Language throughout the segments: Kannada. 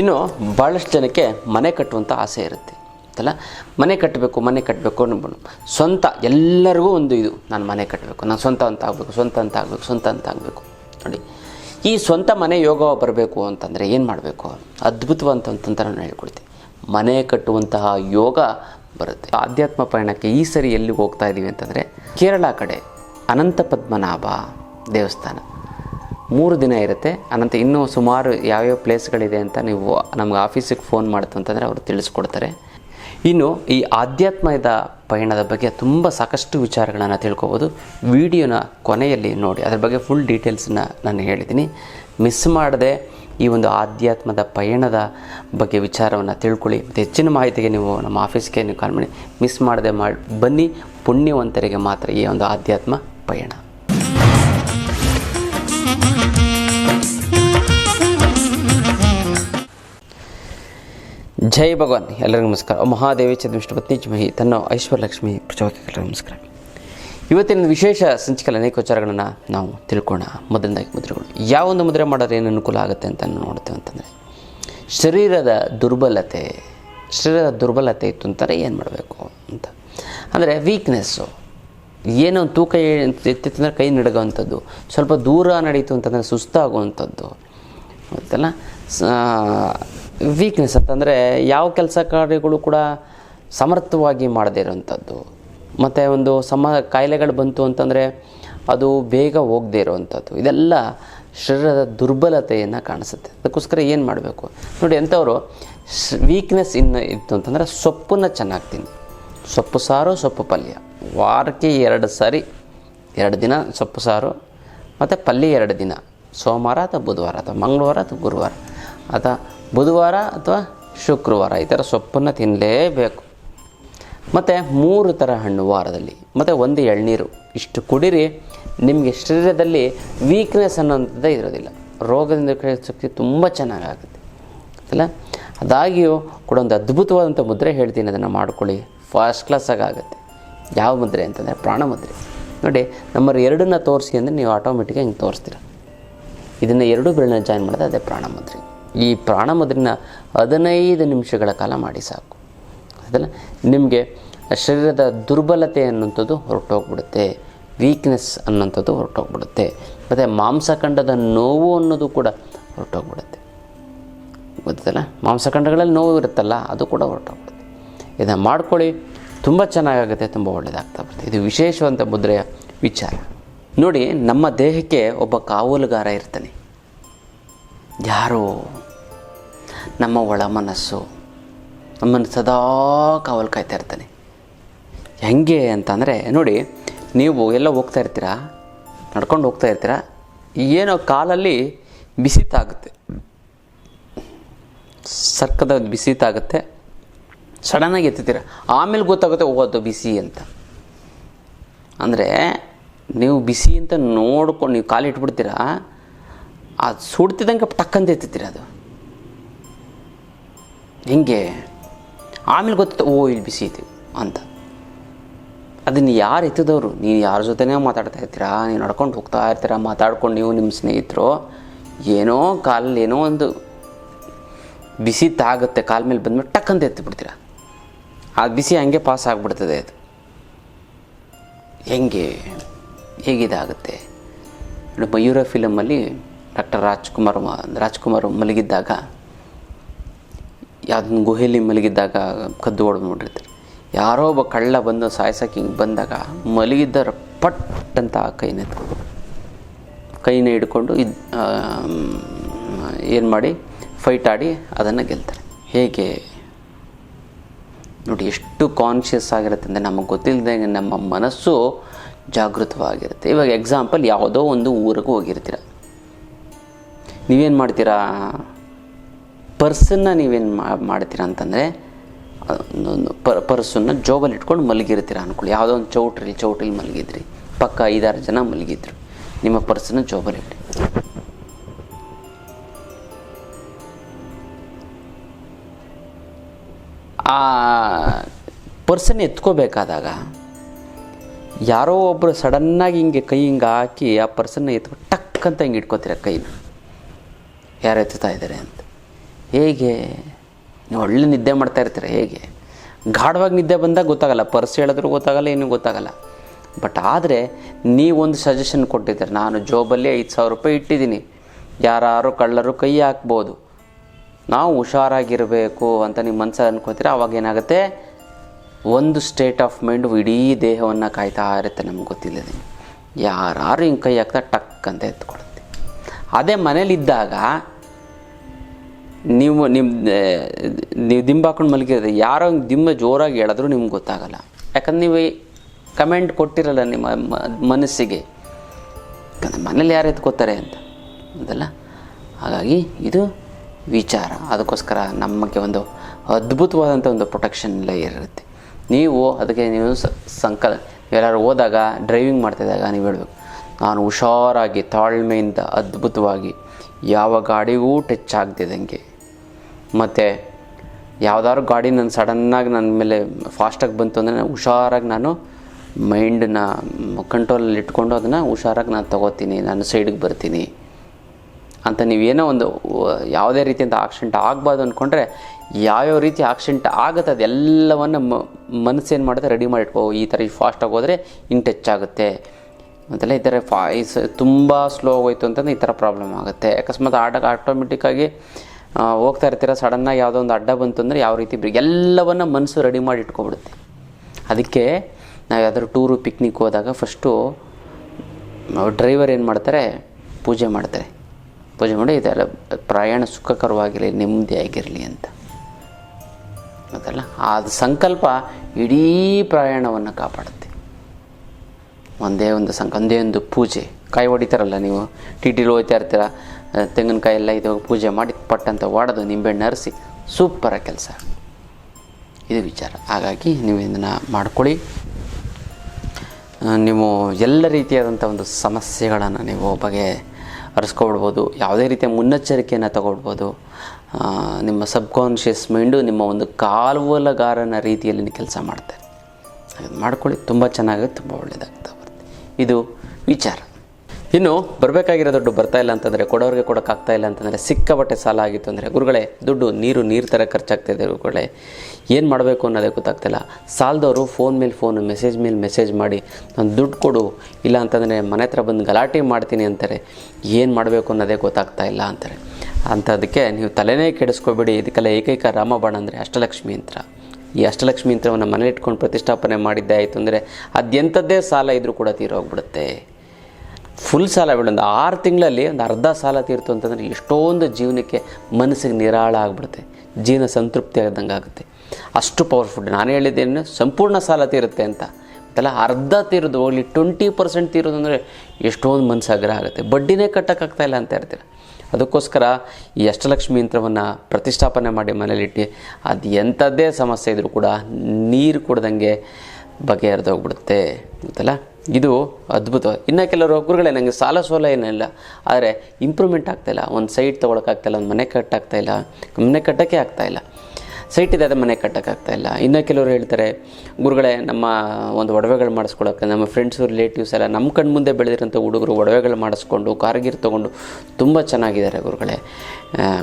ಇನ್ನು ಭಾಳಷ್ಟು ಜನಕ್ಕೆ ಮನೆ ಕಟ್ಟುವಂಥ ಆಸೆ ಇರುತ್ತೆ. ಅಲ್ಲ ಮನೆ ಕಟ್ಟಬೇಕು ಮನೆ ಕಟ್ಟಬೇಕು ಅನ್ನೋ ಸ್ವಂತ, ಎಲ್ಲರಿಗೂ ಒಂದು ಇದು. ನಾನು ಮನೆ ಕಟ್ಟಬೇಕು, ನಾನು ಸ್ವಂತ ಅಂತ ಆಗಬೇಕು, ಸ್ವಂತ ಅಂತ ಆಗಬೇಕು, ಸ್ವಂತ ಅಂತ ಆಗಬೇಕು. ನೋಡಿ, ಈ ಸ್ವಂತ ಮನೆ ಯೋಗ ಬರಬೇಕು ಅಂತಂದರೆ ಏನು ಮಾಡಬೇಕು? ಅದ್ಭುತವಂತ ನಾನು ಹೇಳ್ಕೊಡ್ತೀನಿ. ಮನೆ ಕಟ್ಟುವಂತಹ ಯೋಗ ಬರುತ್ತೆ. ಆಧ್ಯಾತ್ಮ ಪಯಣಕ್ಕೆ ಈ ಸರಿ ಎಲ್ಲಿಗೆ ಹೋಗ್ತಾ ಇದ್ದೀವಿ ಅಂತಂದರೆ ಕೇರಳ ಕಡೆ ಅನಂತ ಪದ್ಮನಾಭ ದೇವಸ್ಥಾನ. ಮೂರು ದಿನ ಇರುತ್ತೆ. ಅನಂತ ಇನ್ನೂ ಸುಮಾರು ಯಾವ್ಯಾವ ಪ್ಲೇಸ್ಗಳಿದೆ ಅಂತ ನೀವು ನಮ್ಗೆ ಆಫೀಸಿಗೆ ಫೋನ್ ಮಾಡ್ತು ಅಂತಂದರೆ ಅವರು ತಿಳಿಸ್ಕೊಡ್ತಾರೆ. ಇನ್ನು ಈ ಆಧ್ಯಾತ್ಮದ ಪಯಣದ ಬಗ್ಗೆ ತುಂಬ ಸಾಕಷ್ಟು ವಿಚಾರಗಳನ್ನು ತಿಳ್ಕೊಬೋದು. ವಿಡಿಯೋನ ಕೊನೆಯಲ್ಲಿ ನೋಡಿ. ಅದ್ರ ಬಗ್ಗೆ ಫುಲ್ ಡೀಟೇಲ್ಸನ್ನ ನಾನು ಹೇಳಿದ್ದೀನಿ. ಮಿಸ್ ಮಾಡದೆ ಈ ಒಂದು ಆಧ್ಯಾತ್ಮದ ಪಯಣದ ಬಗ್ಗೆ ವಿಚಾರವನ್ನು ತಿಳ್ಕೊಳ್ಳಿ. ಮತ್ತು ಹೆಚ್ಚಿನ ಮಾಹಿತಿಗೆ ನೀವು ನಮ್ಮ ಆಫೀಸ್ಗೆ ನೀವು ಕಾಲ್ ಮಾಡಿ. ಮಿಸ್ ಮಾಡದೆ ಮಾಡಿ ಬನ್ನಿ. ಪುಣ್ಯವಂತರಿಗೆ ಮಾತ್ರ ಈ ಒಂದು ಆಧ್ಯಾತ್ಮ ಪಯಣ. ಜೈ ಭಗವಾನ್. ಎಲ್ಲರಿಗೂ ನಮಸ್ಕಾರ. ಮಹಾದೇವಿ ಚಂದ್ರವಿಷ್ಣು ಪತ್ನಿ ಮಹಿ. ತನ್ನ ಐಶ್ವರ್ಯಲಕ್ಷ್ಮಿ ಪ್ರಚೋದಕ ನಮಸ್ಕಾರ. ಇವತ್ತಿನ ವಿಶೇಷ ಸಂಚಿಕೆಯಲ್ಲಿ ಅನೇಕ ವಿಚಾರಗಳನ್ನು ನಾವು ತಿಳ್ಕೊಳ್ಳೋಣ ಮೊದಲನೇದಾಗಿ ಮುದ್ರೆಗಳು. ಯಾವ ಒಂದು ಮುದ್ರೆ ಮಾಡೋದ್ರೆ ಏನು ಅನುಕೂಲ ಆಗುತ್ತೆ ಅಂತ ನೋಡ್ತೇವೆ ಅಂತಂದರೆ, ಶರೀರದ ದುರ್ಬಲತೆ ಶರೀರದ ದುರ್ಬಲತೆ ಇತ್ತು ಅಂತಾರೆ ಏನು ಮಾಡಬೇಕು ಅಂತ. ಅಂದರೆ ವೀಕ್ನೆಸ್ಸು ಏನೋ ತೂಕ ಎತ್ತಿತ್ತಂದರೆ ಕೈ ನಡಗೋವಂಥದ್ದು, ಸ್ವಲ್ಪ ದೂರ ನಡೀತು ಅಂತಂದರೆ ಸುಸ್ತಾಗುವಂಥದ್ದು. ಗೊತ್ತಲ್ಲ? ವೀಕ್ನೆಸ್ ಅಂತಂದರೆ ಯಾವ ಕೆಲಸ ಕಾರ್ಯಗಳು ಕೂಡ ಸಮರ್ಥವಾಗಿ ಮಾಡದೇ ಇರೋವಂಥದ್ದು ಮತ್ತು ಒಂದು ಸಮ ಕಾಯಿಲೆಗಳು ಬಂತು ಅಂತಂದರೆ ಅದು ಬೇಗ ಹೋಗದೇ ಇರೋವಂಥದ್ದು ಇದೆಲ್ಲ ಶರೀರದ ದುರ್ಬಲತೆಯನ್ನು ಕಾಣಿಸುತ್ತೆ. ಅದಕ್ಕೋಸ್ಕರ ಏನು ಮಾಡಬೇಕು? ನೋಡಿ ಅಂಥವರು ವೀಕ್ನೆಸ್ ಇನ್ನು ಇತ್ತು ಅಂತಂದರೆ ಸೊಪ್ಪನ್ನು ಚೆನ್ನಾಗಿ ತಿನ್ನಿ ಸೊಪ್ಪು ಸಾರು, ಸೊಪ್ಪು ಪಲ್ಯ. ವಾರಕ್ಕೆ ಎರಡು ಸಾರಿ, ಎರಡು ದಿನ ಸೊಪ್ಪು ಸಾರು, ಮತ್ತು ಪಲ್ಯ ಎರಡು ದಿನ. ಸೋಮವಾರ ಅಥವಾ ಬುಧವಾರ ಅಥವಾ ಮಂಗಳವಾರ ಅಥವಾ ಗುರುವಾರ. ಅಥವಾ ಬುಧವಾರ ಅಥವಾ ಶುಕ್ರವಾರ ಈ ಥರ ಸೊಪ್ಪನ್ನು ತಿನ್ನಲೇಬೇಕು ಮತ್ತು ಮೂರು ಥರ ಹಣ್ಣು ವಾರದಲ್ಲಿ. ಮತ್ತು ಒಂದು ಎಳ್ನೀರು. ಇಷ್ಟು ಕುಡೀರಿ, ನಿಮಗೆ ಶರೀರದಲ್ಲಿ ವೀಕ್ನೆಸ್ ಅನ್ನೋಂಥದ್ದೇ ಇರೋದಿಲ್ಲ. ರೋಗದಿಂದ ಶಕ್ತಿ ತುಂಬ ಚೆನ್ನಾಗಾಗುತ್ತೆ. ಅಲ್ಲ ಅದಾಗಿಯೂ ಕೂಡ ಒಂದು ಅದ್ಭುತವಾದಂಥ ಮುದ್ರೆ ಹೇಳ್ತೀನಿ, ಅದನ್ನು ಮಾಡ್ಕೊಳ್ಳಿ. ಫಸ್ಟ್ ಕ್ಲಾಸಾಗಿ ಆಗುತ್ತೆ ಯಾವ ಮುದ್ರೆ ಅಂತಂದರೆ ಪ್ರಾಣ ಮುದ್ರೆ. ನೋಡಿ ನಮ್ಮ ಎರಡನ್ನ ತೋರಿಸಿ ಅಂದರೆ ನೀವು ಆಟೋಮೆಟಿಕಾಗಿ ಹಿಂಗೆ ತೋರಿಸ್ತೀರ. ಇದನ್ನು ಎರಡು ಬೆರಳನ್ನ ಜಾಯಿನ್ ಮಾಡಿದ್ರೆ ಅದೇ ಪ್ರಾಣ ಮುದ್ರೆ. ಈ ಪ್ರಾಣ ಮುದ್ರೆನ ಹದಿನೈದು ನಿಮಿಷಗಳ ಕಾಲ ಮಾಡಿ ಸಾಕು. ಅದಲ್ಲ ನಿಮಗೆ ಶರೀರದ ದುರ್ಬಲತೆ ಅನ್ನುವಂಥದ್ದು ಹೊರಟೋಗ್ಬಿಡುತ್ತೆ ವೀಕ್ನೆಸ್ ಅನ್ನೋಂಥದ್ದು ಹೊರಟೋಗ್ಬಿಡುತ್ತೆ, ಮತ್ತು ಮಾಂಸಖಂಡದ ನೋವು ಅನ್ನೋದು ಕೂಡ ಹೊರಟೋಗ್ಬಿಡುತ್ತೆ. ಗೊತ್ತಲ್ಲ ಮಾಂಸಖಂಡಗಳಲ್ಲಿ ನೋವು ಇರುತ್ತಲ್ಲ, ಅದು ಕೂಡ ಹೊರಟೋಗ್ಬಿಡುತ್ತೆ. ಇದನ್ನು ಮಾಡ್ಕೊಳ್ಳಿ, ತುಂಬ ಚೆನ್ನಾಗಾಗುತ್ತೆ, ತುಂಬ ಒಳ್ಳೆಯದಾಗ್ತಾ ಬರುತ್ತೆ. ಇದು ವಿಶೇಷವಂತ ಮುದ್ರೆಯ ವಿಚಾರ. ನೋಡಿ, ನಮ್ಮ ದೇಹಕ್ಕೆ ಒಬ್ಬ ಕಾವಲುಗಾರ ಇರ್ತಾನೆ. ಯಾರು ನಮ್ಮ ಒಳ ಮನಸ್ಸು. ನಮ್ಮನ್ನು ಸದಾ ಕಾವಲು ಕಾಯ್ತಾ ಇರ್ತಾನೆ. ಹೆಂಗೆ ಅಂತಂದರೆ, ನೋಡಿ, ನೀವು ಎಲ್ಲ ಹೋಗ್ತಾ ಇರ್ತೀರಾ? ನಡ್ಕೊಂಡು ಹೋಗ್ತಾ ಇರ್ತೀರಾ? ಏನೋ ಕಾಲಲ್ಲಿ ಬಿಸಿ ತಾಗುತ್ತೆ ಸರ್ಕದ ಬಿಸಿ ತಾಗುತ್ತೆ ಸಡನ್ನಾಗಿ ಎತ್ತೀರ ಆಮೇಲೆ ಗೊತ್ತಾಗುತ್ತೆ ಓ ಬಿಸಿ ಅಂತ. ಅಂದರೆ, ನೀವು ಬಿಸಿ ಅಂತ ನೋಡ್ಕೊಂಡು, ನೀವು ಕಾಲು ಇಟ್ಬಿಡ್ತೀರಾ ಅದು ಸುಡ್ತಿದ್ದಂಗೆ ಟಕ್ಕಂತ ಎತ್ತೀರ ಅದು. ಹೆಂಗೆ? ಆಮೇಲೆ ಗೊತ್ತಿತ್ತು ಓ, ಇಲ್ಲಿ ಬಿಸಿ ಐತಿ ಅಂತ. ಅದನ್ನು ಯಾರು ಎತ್ತಿದವರು? ನೀವು ಯಾರ ಜೊತೆನೇ ಮಾತಾಡ್ತಾ ಇರ್ತೀರಾ? ನೀವು ನಡ್ಕೊಂಡು ಹೋಗ್ತಾ ಇರ್ತೀರಾ? ಮಾತಾಡ್ಕೊಂಡು ನೀವು ನಿಮ್ಮ ಸ್ನೇಹಿತರು? ಏನೋ ಕಾಲಲ್ಲಿ ಏನೋ ಒಂದು ಬಿಸಿ ತಾಗುತ್ತೆ, ಕಾಲ ಮೇಲೆ ಬಂದ್ಮೇಲೆ ಟಕ್ ಅಂತ ಎತ್ತಿಬಿಡ್ತೀರ ಆ ಬಿಸಿ ಹಂಗೆ ಪಾಸ್ ಆಗಿಬಿಡ್ತದೆ ಅದು. ಹೆಂಗೆ? ಹೇಗಿದಾಗುತ್ತೆ? ಮಯೂರ ಫಿಲಮಲ್ಲಿ ಡಾಕ್ಟರ್ ರಾಜ್ಕುಮಾರ್ ರಾಜ್ಕುಮಾರ್ ಮಲಗಿದ್ದಾಗ ಯಾವುದೊಂದು ಗುಹೆಯಲ್ಲಿ ಮಲಗಿದ್ದಾಗ ಕದ್ದು ಹೊಡೆದು ನೋಡಿರ್ತೀರಿ. ಯಾರೋ ಒಬ್ಬ ಕಳ್ಳ ಬಂದು ಸಾಯ್ಸಕ್ಕೆ ಹಿಂಗೆ ಬಂದಾಗ ಮಲಗಿದ್ದರ ಪಟ್ ಅಂತ ಕೈನ ಎತ್ಕೊಂಡು ಕೈನ ಹಿಡ್ಕೊಂಡು ಇದು ಏನು ಮಾಡಿ ಫೈಟ್ ಆಡಿ ಅದನ್ನು ಗೆಲ್ತಾರೆ. ಹೇಗೆ? ನೋಡಿ, ಎಷ್ಟು ಕಾನ್ಷಿಯಸ್ ಆಗಿರುತ್ತೆ ಅಂದರೆ ನಮಗೆ ಗೊತ್ತಿಲ್ಲದೆ ನಮ್ಮ ಮನಸ್ಸು ಜಾಗೃತವಾಗಿರುತ್ತೆ. ಇವಾಗ ಎಕ್ಸಾಂಪಲ್ ಯಾವುದೋ ಒಂದು ಊರಿಗೆ ಹೋಗಿರ್ತೀರ. ನೀವೇನು ಮಾಡ್ತೀರಾ? ಪರ್ಸನ್ನ ನೀವೇನು ಮಾಡ್ತೀರಾ ಅಂತಂದರೆ ಒಂದು ಪರ್ ಪರ್ಸನ್ನ ಜೋಬಲ್ಲಿ ಇಟ್ಕೊಂಡು ಮಲಗಿರ್ತೀರ ಅನ್ಕೊಳ್ಳಿ. ಯಾವುದೋ ಒಂದು ಚೌಟ್ರಿ ಚೌಟ್ರಿಲಿ ಮಲಗಿದ್ರಿ. ಪಕ್ಕ ಐದಾರು ಜನ ಮಲಗಿದ್ರು. ನಿಮ್ಮ ಪರ್ಸನ್ನ ಜೋಬಲ್ಲಿ ಇಟ್ಟು ಆ, ಪರ್ಸನ್ ಎತ್ಕೋಬೇಕಾದಾಗ, ಯಾರೋ ಒಬ್ಬರು ಸಡನ್ನಾಗಿ ಹಿಂಗೆ ಕೈ ಹಿಂಗೆ ಹಾಕಿ ಆ ಪರ್ಸನ್ನ ಎತ್ಕೊ ಟಕ್ ಅಂತ ಹಿಂಗೆ ಇಟ್ಕೋತೀರ ಕೈನ? ಯಾರು ಎತ್ತುತ್ತಾ ಇದ್ದಾರೆ ಅಂತ? ಹೇಗೆ? ನೀವು ಒಳ್ಳೆ ನಿದ್ದೆ ಮಾಡ್ತಾ ಇರ್ತೀರ ಹೇಗೆ? ಗಾಢವಾಗಿ ನಿದ್ದೆ ಬಂದಾಗ ಗೊತ್ತಾಗಲ್ಲ, ಪರ್ಸ್ ಹೇಳಿದ್ರು ಗೊತ್ತಾಗಲ್ಲ ಏನೂ ಗೊತ್ತಾಗಲ್ಲ. ಬಟ್ ಆದರೆ ನೀವೊಂದು ಸಜೆಷನ್ ಕೊಟ್ಟಿದ್ದೀರ. ನಾನು ಜೋಬಲ್ಲಿ ಐದು ಸಾವಿರ ರೂಪಾಯಿ ಇಟ್ಟಿದ್ದೀನಿ. ಯಾರು ಕಳ್ಳರು ಕೈ ಹಾಕ್ಬೋದು. ನಾವು ಹುಷಾರಾಗಿರಬೇಕು ಅಂತ ನಿಮ್ಮ ಮನಸ್ಸಲ್ಲಿ ಅನ್ಕೋತೀರ? ಅವಾಗ ಏನಾಗುತ್ತೆ? ಒಂದು ಸ್ಟೇಟ್ ಆಫ್ ಮೈಂಡು ಇಡೀ ದೇಹವನ್ನು ಕಾಯ್ತಾ ಇರುತ್ತೆ ನಮ್ಗೆ ಗೊತ್ತಿಲ್ಲದೆ. ಯಾರು ಹಿಂಗೆ ಕೈ ಹಾಕ್ತಾ ಟಕ್ ಅಂತ ಎತ್ಕೊಳುತ್ತೆ. ಅದೇ ಮನೇಲಿದ್ದಾಗ ನೀವು ನಿಮ್ಮ ನೀವು ದಿಂಬ ಹಾಕೊಂಡು ಮಲಗಿರೋದು ಯಾರೋ ದಿಮ್ಮ ಜೋರಾಗಿ ಹೇಳಿದ್ರು ನಿಮ್ಗೆ ಗೊತ್ತಾಗಲ್ಲ. ಯಾಕಂದ್ರೆ ನೀವು ಕಮೆಂಟ್ ಕೊಟ್ಟಿರಲ್ಲ ನಿಮ್ಮ ಮನಸ್ಸಿಗೆ. ಯಾಕಂದ್ರೆ ಮನೇಲಿ ಯಾರು ಎತ್ಕೋತಾರೆ ಅಂತ. ಅದಲ್ಲ? ಹಾಗಾಗಿ ಇದು ವಿಚಾರ. ಅದಕ್ಕೋಸ್ಕರ ನಮಗೆ ಒಂದು ಅದ್ಭುತವಾದಂಥ ಒಂದು ಪ್ರೊಟೆಕ್ಷನ್ ಇರುತ್ತೆ. ನೀವು ಅದಕ್ಕೆ ನೀವು ಸಂಕಲ್ ಎಲ್ಲರೂ ಹೋದಾಗ ಡ್ರೈವಿಂಗ್ ಮಾಡ್ತಿದ್ದಾಗ ನೀವು ಹೇಳಬೇಕು, ನಾನು ಹುಷಾರಾಗಿ ತಾಳ್ಮೆಯಿಂದ ಅದ್ಭುತವಾಗಿ ಯಾವ ಗಾಡಿಗೂ ಟಚ್ ಆಗದಿದ್ದಂಗೆ ಮತ್ತು ಯಾವ್ದಾದ್ರು ಗಾಡಿ ನನ್ನ ಸಡನ್ನಾಗಿ ನನ್ನ ಮೇಲೆ ಫಾಸ್ಟಾಗಿ ಬಂತು ಅಂದರೆ ನಾನು ಹುಷಾರಾಗಿ ನಾನು ಮೈಂಡನ್ನ ಕಂಟ್ರೋಲಲ್ಲಿ ಇಟ್ಕೊಂಡು ಅದನ್ನು ಹುಷಾರಾಗಿ ನಾನು ತೊಗೋತೀನಿ, ನಾನು ಸೈಡಿಗೆ ಬರ್ತೀನಿ ಅಂತ ನೀವೇನೋ ಒಂದು ಯಾವುದೇ ರೀತಿಯಿಂದ ಆಕ್ಸಿಡೆಂಟ್ ಆಗಬಾರ್ದು ಅಂದ್ಕೊಂಡ್ರೆ ಯಾವ್ಯಾವ ರೀತಿ ಆಕ್ಸಿಡೆಂಟ್ ಆಗುತ್ತೆ ಅದೆಲ್ಲವನ್ನು ಮನಸ್ಸೇನು ಮಾಡುತ್ತೆ ರೆಡಿ ಮಾಡಿಟ್ಕೋ ಈ ಥರ ಫಾಸ್ಟಾಗಿ ಹೋದರೆ ಇನ್ ಟಚ್ ಆಗುತ್ತೆ. ಅಂತೆಲ್ಲ ಈ ಥರ ಫಾ ತುಂಬ ಸ್ಲೋ ಹೋಯ್ತು ಅಂತಂದ್ರೆ ಈ ಥರ ಪ್ರಾಬ್ಲಮ್ ಆಗುತ್ತೆ. ಅಕಸ್ಮಾತ್ ಆಟ ಆಟೋಮೆಟಿಕ್ಕಾಗಿ ಹೋಗ್ತಾ ಇರ್ತೀರ ಸಡನ್ನಾಗಿ ಯಾವುದೋ ಒಂದು ಅಡ್ಡ ಬಂತು ಅಂದರೆ ಯಾವ ರೀತಿ ಎಲ್ಲವನ್ನು ಮನಸ್ಸು ರೆಡಿ ಮಾಡಿ ಇಟ್ಕೊಬಿಡುತ್ತೆ. ಅದಕ್ಕೆ ನಾವು ಯಾವ್ದಾದ್ರು ಟೂರು ಪಿಕ್ನಿಕ್ ಹೋದಾಗ ಫಸ್ಟು ಡ್ರೈವರ್ ಏನು ಮಾಡ್ತಾರೆ, ಪೂಜೆ ಮಾಡ್ತಾರೆ. ಪೂಜೆ ಮಾಡಿ ಇದೆಲ್ಲ ಪ್ರಯಾಣ ಸುಖಕರವಾಗಿರಲಿ ನೆಮ್ಮದಿಯಾಗಿರಲಿ ಅಂತ. ಅದಲ್ಲ ಆ ಸಂಕಲ್ಪ ಇಡೀ ಪ್ರಯಾಣವನ್ನು ಕಾಪಾಡುತ್ತೆ. ಒಂದೇ ಒಂದು ಸಂಕ ಒಂದೇ ಒಂದು ಪೂಜೆ. ಕಾಯಿ ಹೊಡಿತಾರಲ್ಲ ನೀವು? ಟಿ ಟಿಲಿ ಹೋಗ್ತಾ ಇರ್ತೀರ. ತೆಂಗಿನಕಾಯಿ ಎಲ್ಲ ಇದು ಪೂಜೆ ಮಾಡಿ ಪಟ್ಟಂತ ಒಡೆದು ನಿಂಬೆಹಣ್ಣು ಹರಿಸಿ ಸೂಪರ ಕೆಲಸ. ಇದು ವಿಚಾರ. ಹಾಗಾಗಿ ನೀವು ಇದನ್ನು ಮಾಡ್ಕೊಳ್ಳಿ. ನೀವು ಎಲ್ಲ ರೀತಿಯಾದಂಥ ಒಂದು ಸಮಸ್ಯೆಗಳನ್ನು ನೀವು ಬಗೆ ಹರಿಸ್ಕೊಬಿಡ್ಬೋದು, ಯಾವುದೇ ರೀತಿಯ ಮುನ್ನೆಚ್ಚರಿಕೆಯನ್ನು ತಗೊಳ್ಬೋದು. ನಿಮ್ಮ ಸಬ್ಕಾನ್ಷಿಯಸ್ ಮೈಂಡು ನಿಮ್ಮ ಒಂದು ಕಾಲುವಲಗಾರನ ರೀತಿಯಲ್ಲಿ ಕೆಲಸ ಮಾಡ್ತಾರೆ ಮಾಡ್ಕೊಳ್ಳಿ. ತುಂಬ ಚೆನ್ನಾಗಿ, ತುಂಬ ಒಳ್ಳೆಯದಾಗ್ತಾ ಬರುತ್ತೆ. ಇದು ವಿಚಾರ. ಇನ್ನು ಬರಬೇಕಾಗಿರೋ ದುಡ್ಡು ಬರ್ತಾ ಇಲ್ಲ ಅಂತಂದರೆ ಕೊಡೋರಿಗೆ ಕೊಡೋಕ್ಕಾಗ್ತಾ ಇಲ್ಲ ಅಂತಂದರೆ ಸಿಕ್ಕಾಪಟ್ಟೆ ಸಾಲ ಆಗಿತ್ತು ಅಂದರೆ ಗುರುಗಳೇ, ದುಡ್ಡು ನೀರು ನೀರು ಥರ ಖರ್ಚಾಗ್ತಾಯಿದೆ ಗುರುಗಳೇ. ಏನು ಮಾಡಬೇಕು ಅನ್ನೋದೇ ಗೊತ್ತಾಗ್ತಿಲ್ಲ. ಸಾಲದವರು ಫೋನ್ ಮೇಲೆ ಫೋನು ಮೆಸೇಜ್ ಮೇಲೆ ಮೆಸೇಜ್ ಮಾಡಿ, ನಾನು ದುಡ್ಡು ಕೊಡು, ಇಲ್ಲ ಅಂತಂದರೆ ಮನೆ ಹತ್ರ ಬಂದು ಗಲಾಟೆ ಮಾಡ್ತೀನಿ ಅಂತಾರೆ. ಏನು ಮಾಡಬೇಕು ಅನ್ನೋದೇ ಗೊತ್ತಾಗ್ತಾ ಇಲ್ಲ ಅಂತಾರೆ. ಅಂಥದಕ್ಕೆ ನೀವು ತಲೆನೇ ಕೆಡಿಸ್ಕೊಬೇಡಿ. ಇದಕ್ಕೆಲ್ಲ ಏಕೈಕ ರಾಮಬಾಣ ಅಂದರೆ ಅಷ್ಟಲಕ್ಷ್ಮಿ ಯಂತ್ರ. ಈ ಅಷ್ಟಲಕ್ಷ್ಮಿ ಯಂತ್ರವನ್ನು ಮನೇಲಿ ಇಟ್ಕೊಂಡು ಪ್ರತಿಷ್ಠಾಪನೆ ಮಾಡಿದ್ದೆ ಆಯಿತು ಅಂದರೆ ಅದೆಂಥದ್ದೇ ಸಾಲ ಇದ್ದರೂ ಕೂಡ ತೀರೋಗ್ಬಿಡುತ್ತೆ ಫುಲ್ ಸಾಲ ಬಿಡು ಒಂದು ಆರು ತಿಂಗಳಲ್ಲಿ ಒಂದು ಅರ್ಧ ಸಾಲ ತೀರ್ತು ಅಂತಂದರೆ ಎಷ್ಟೊಂದು ಜೀವನಕ್ಕೆ ಮನಸ್ಸಿಗೆ ನಿರಾಳ ಆಗಿಬಿಡುತ್ತೆ. ಜೀವನ ಸಂತೃಪ್ತಿ ಆದಂಗೆ ಆಗುತ್ತೆ. ಅಷ್ಟು ಪವರ್ಫುಲ್ ನಾನು ಹೇಳಿದ್ದೇನೆ, ಸಂಪೂರ್ಣ ಸಾಲ ತೀರುತ್ತೆ ಅಂತ. ಅದೆಲ್ಲ ಅರ್ಧ ತೀರೋದು ಹೋಗಲಿ ಟ್ವೆಂಟಿ ಪರ್ಸೆಂಟ್ ತೀರೋದು ಅಂದರೆ ಎಷ್ಟೊಂದು ಮನಸ್ಸು ಆಗ್ರಹ ಆಗುತ್ತೆ. ಬಡ್ಡಿನೇ ಕಟ್ಟೋಕ್ಕಾಗ್ತಾ ಇಲ್ಲ ಅಂತ ಇರ್ತೀರ ಅದಕ್ಕೋಸ್ಕರ ಈ ಅಷ್ಟಲಕ್ಷ್ಮಿ ಯಂತ್ರವನ್ನು ಪ್ರತಿಷ್ಠಾಪನೆ ಮಾಡಿ ಮನೇಲಿಟ್ಟು ಅದು ಎಂಥದ್ದೇ ಸಮಸ್ಯೆ ಇದ್ದರೂ ಕೂಡ ನೀರು ಕುಡ್ದಂಗೆ ಬಗೆಹರಿದೋಗ್ಬಿಡುತ್ತೆ ಗೊತ್ತಲ್ಲ? ಇದು ಅದ್ಭುತ. ಇನ್ನು ಕೆಲವರು ಗುರುಗಳೇ ನನಗೆ ಸಾಲ ಸೋಲ ಏನಿಲ್ಲ ಆದರೆ ಇಂಪ್ರೂವ್ಮೆಂಟ್ ಆಗ್ತಾಯಿಲ್ಲ ಒಂದು ಸೈಟ್ ತೊಗೊಳಕ್ಕಾಗ್ತಾಯಿಲ್ಲ ಒಂದು ಮನೆ ಕಟ್ಟಾಗ್ತಾಯಿಲ್ಲ ಮನೆ ಕಟ್ಟೋಕ್ಕೆ ಆಗ್ತಾಯಿಲ್ಲ ಸೈಟ್ ಇದೆ, ಅದು ಮನೆ ಕಟ್ಟೋಕ್ಕಾಗ್ತಾಯಿಲ್ಲ ಇನ್ನು ಕೆಲವರು ಹೇಳ್ತಾರೆ, ಗುರುಗಳೇ, ನಮ್ಮ ಒಂದು ಒಡವೆಗಳು ಮಾಡಿಸ್ಕೊಳಕ್ಕೆ, ನಮ್ಮ ಫ್ರೆಂಡ್ಸು ರಿಲೇಟಿವ್ಸ್ ಎಲ್ಲ ನಮ್ಮ ಕಣ್ಣು ಮುಂದೆ ಬೆಳೆದಿರೋಂಥ ಹುಡುಗರು ಒಡವೆಗಳು ಮಾಡಿಸ್ಕೊಂಡು, ಕಾರ್ಗಿರ್ ತೊಗೊಂಡು ತುಂಬ ಚೆನ್ನಾಗಿದ್ದಾರೆ ಗುರುಗಳೇ.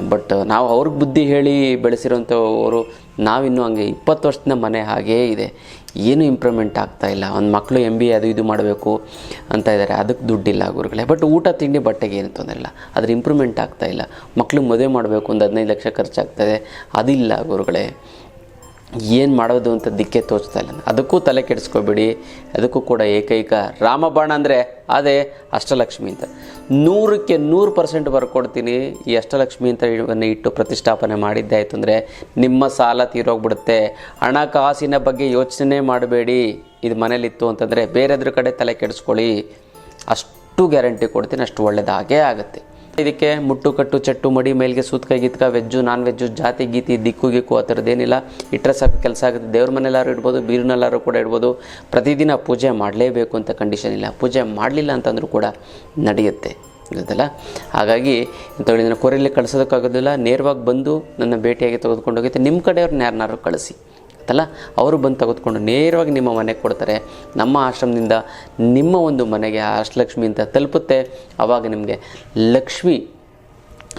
ಬಟ್ ನಾವು ಅವ್ರಿಗೆ ಬುದ್ಧಿ ಹೇಳಿ ಬೆಳೆಸಿರೋಂಥವರು ನಾವಿನ್ನೂ ಹಂಗೆ ಇಪ್ಪತ್ತು ವರ್ಷದಿಂದ ಮನೆ ಹಾಗೇ ಇದೆ. ಏನೂ ಇಂಪ್ರೂವ್ಮೆಂಟ್ ಆಗ್ತಾ ಇಲ್ಲ. ಒಂದು ಮಕ್ಕಳು ಎಂ ಬಿ ಅದು ಇದು ಮಾಡಬೇಕು ಅಂತ ಇದ್ದಾರೆ ಅದಕ್ಕೆ ದುಡ್ಡಿಲ್ಲ ಗುರುಗಳೇ. ಬಟ್ ಊಟ, ತಿಂಡಿ, ಬಟ್ಟೆಗೆ ಏನು ತೊಂದರೆ ಇಲ್ಲ. ಅದ್ರ ಇಂಪ್ರೂವ್ಮೆಂಟ್ ಆಗ್ತಾ ಇಲ್ಲ. ಮಕ್ಕಳು ಮದುವೆ ಮಾಡಬೇಕು, ಒಂದು ಹದಿನೈದು ಲಕ್ಷ ಖರ್ಚಾಗ್ತದೆ. ಅದಿಲ್ಲ ಗುರುಗಳೇ. ಏನು ಮಾಡೋದು ಅಂತ ದಿಕ್ಕೆ ತೋಚ್ತಾ ಇಲ್ಲ. ಅದಕ್ಕೂ ತಲೆ ಕೆಡಿಸ್ಕೋಬೇಡಿ, ಅದಕ್ಕೂ ಕೂಡ ಏಕೈಕ ರಾಮಬಾಣ ಅಂದರೆ ಅದೇ ಅಷ್ಟಲಕ್ಷ್ಮಿ ಅಂತ. ನೂರಕ್ಕೆ ನೂರು ಪರ್ಸೆಂಟ್ ಬರ್ಕೊಡ್ತೀನಿ, ಈ ಅಷ್ಟಲಕ್ಷ್ಮಿ ಅಂತ ಇಟ್ಟು ಪ್ರತಿಷ್ಠಾಪನೆ ಮಾಡಿದ್ದೆ ಆಯಿತು ಅಂದರೆ ನಿಮ್ಮ ಸಾಲ ತೀರೋಗ್ಬಿಡುತ್ತೆ. ಹಣಕಾಸಿನ ಬಗ್ಗೆ ಯೋಚನೆ ಮಾಡಬೇಡಿ, ಇದು ಮನೇಲಿತ್ತು ಅಂತಂದರೆ ಬೇರೆದ್ರ ಕಡೆ ತಲೆ ಕೆಡಿಸ್ಕೊಳ್ಳಿ. ಅಷ್ಟು ಗ್ಯಾರಂಟಿ ಕೊಡ್ತೀನಿ, ಅಷ್ಟು ಒಳ್ಳೆಯದಾಗೇ ಆಗುತ್ತೆ. ಇದಕ್ಕೆ ಮುಟ್ಟು, ಕಟ್ಟು, ಚಟ್ಟು, ಮಡಿ, ಮೇಲ್ಗೆ ಸೂತ್ಕ ಗೀತ್ಕ, ವೆಜ್ಜು, ನಾನ್ ವೆಜ್ಜು, ಜಾತಿ, ಗೀತಿ, ದಿಕ್ಕು, ಗಿಕ್ಕು, ಆ ಥರದ್ದೇನಿಲ್ಲ ಇಟ್ಟರೆ ಸಾಕು, ಕೆಲಸ ಆಗುತ್ತೆ. ದೇವ್ರ ಮನೆಯಲ್ಲಾರು ಇಡ್ಬೋದು, ಬೀರಿನಲ್ಲಾರು ಕೂಡ ಇಡ್ಬೋದು. ಪ್ರತಿದಿನ ಪೂಜೆ ಮಾಡಲೇಬೇಕು ಅಂತ ಕಂಡೀಷನ್ ಇಲ್ಲ. ಪೂಜೆ ಮಾಡಲಿಲ್ಲ ಅಂತಂದ್ರೂ ಕೂಡ ನಡೆಯುತ್ತೆ. ಗೊತ್ತಲ್ಲ ಹಾಗಾಗಿ ಇಂಥವಳಿಂದ ಕೊರೆಯಲ್ಲಿ ಕಳಿಸೋದಕ್ಕಾಗೋದಿಲ್ಲ. ನೇರವಾಗಿ ಬಂದು ನನ್ನ ಭೇಟಿಯಾಗಿ ತೆಗೆದುಕೊಂಡು ಹೋಗುತ್ತೆ ನಿಮ್ಮ ಕಡೆಯವ್ರನ್ನ ಯಾರನ್ನಾರು ಕಳಿಸಿ. ಗೊತ್ತಲ್ಲ ಅವರು ಬಂದು ತೆಗೆದುಕೊಂಡು ನೇರವಾಗಿ ನಿಮ್ಮ ಮನೆಗೆ ಕೊಡ್ತಾರೆ. ನಮ್ಮ ಆಶ್ರಮದಿಂದ ನಿಮ್ಮ ಒಂದು ಮನೆಗೆ ಅಷ್ಟಲಕ್ಷ್ಮಿ ಅಂತ ತಲುಪುತ್ತೆ. ಆವಾಗ ನಿಮಗೆ ಲಕ್ಷ್ಮಿ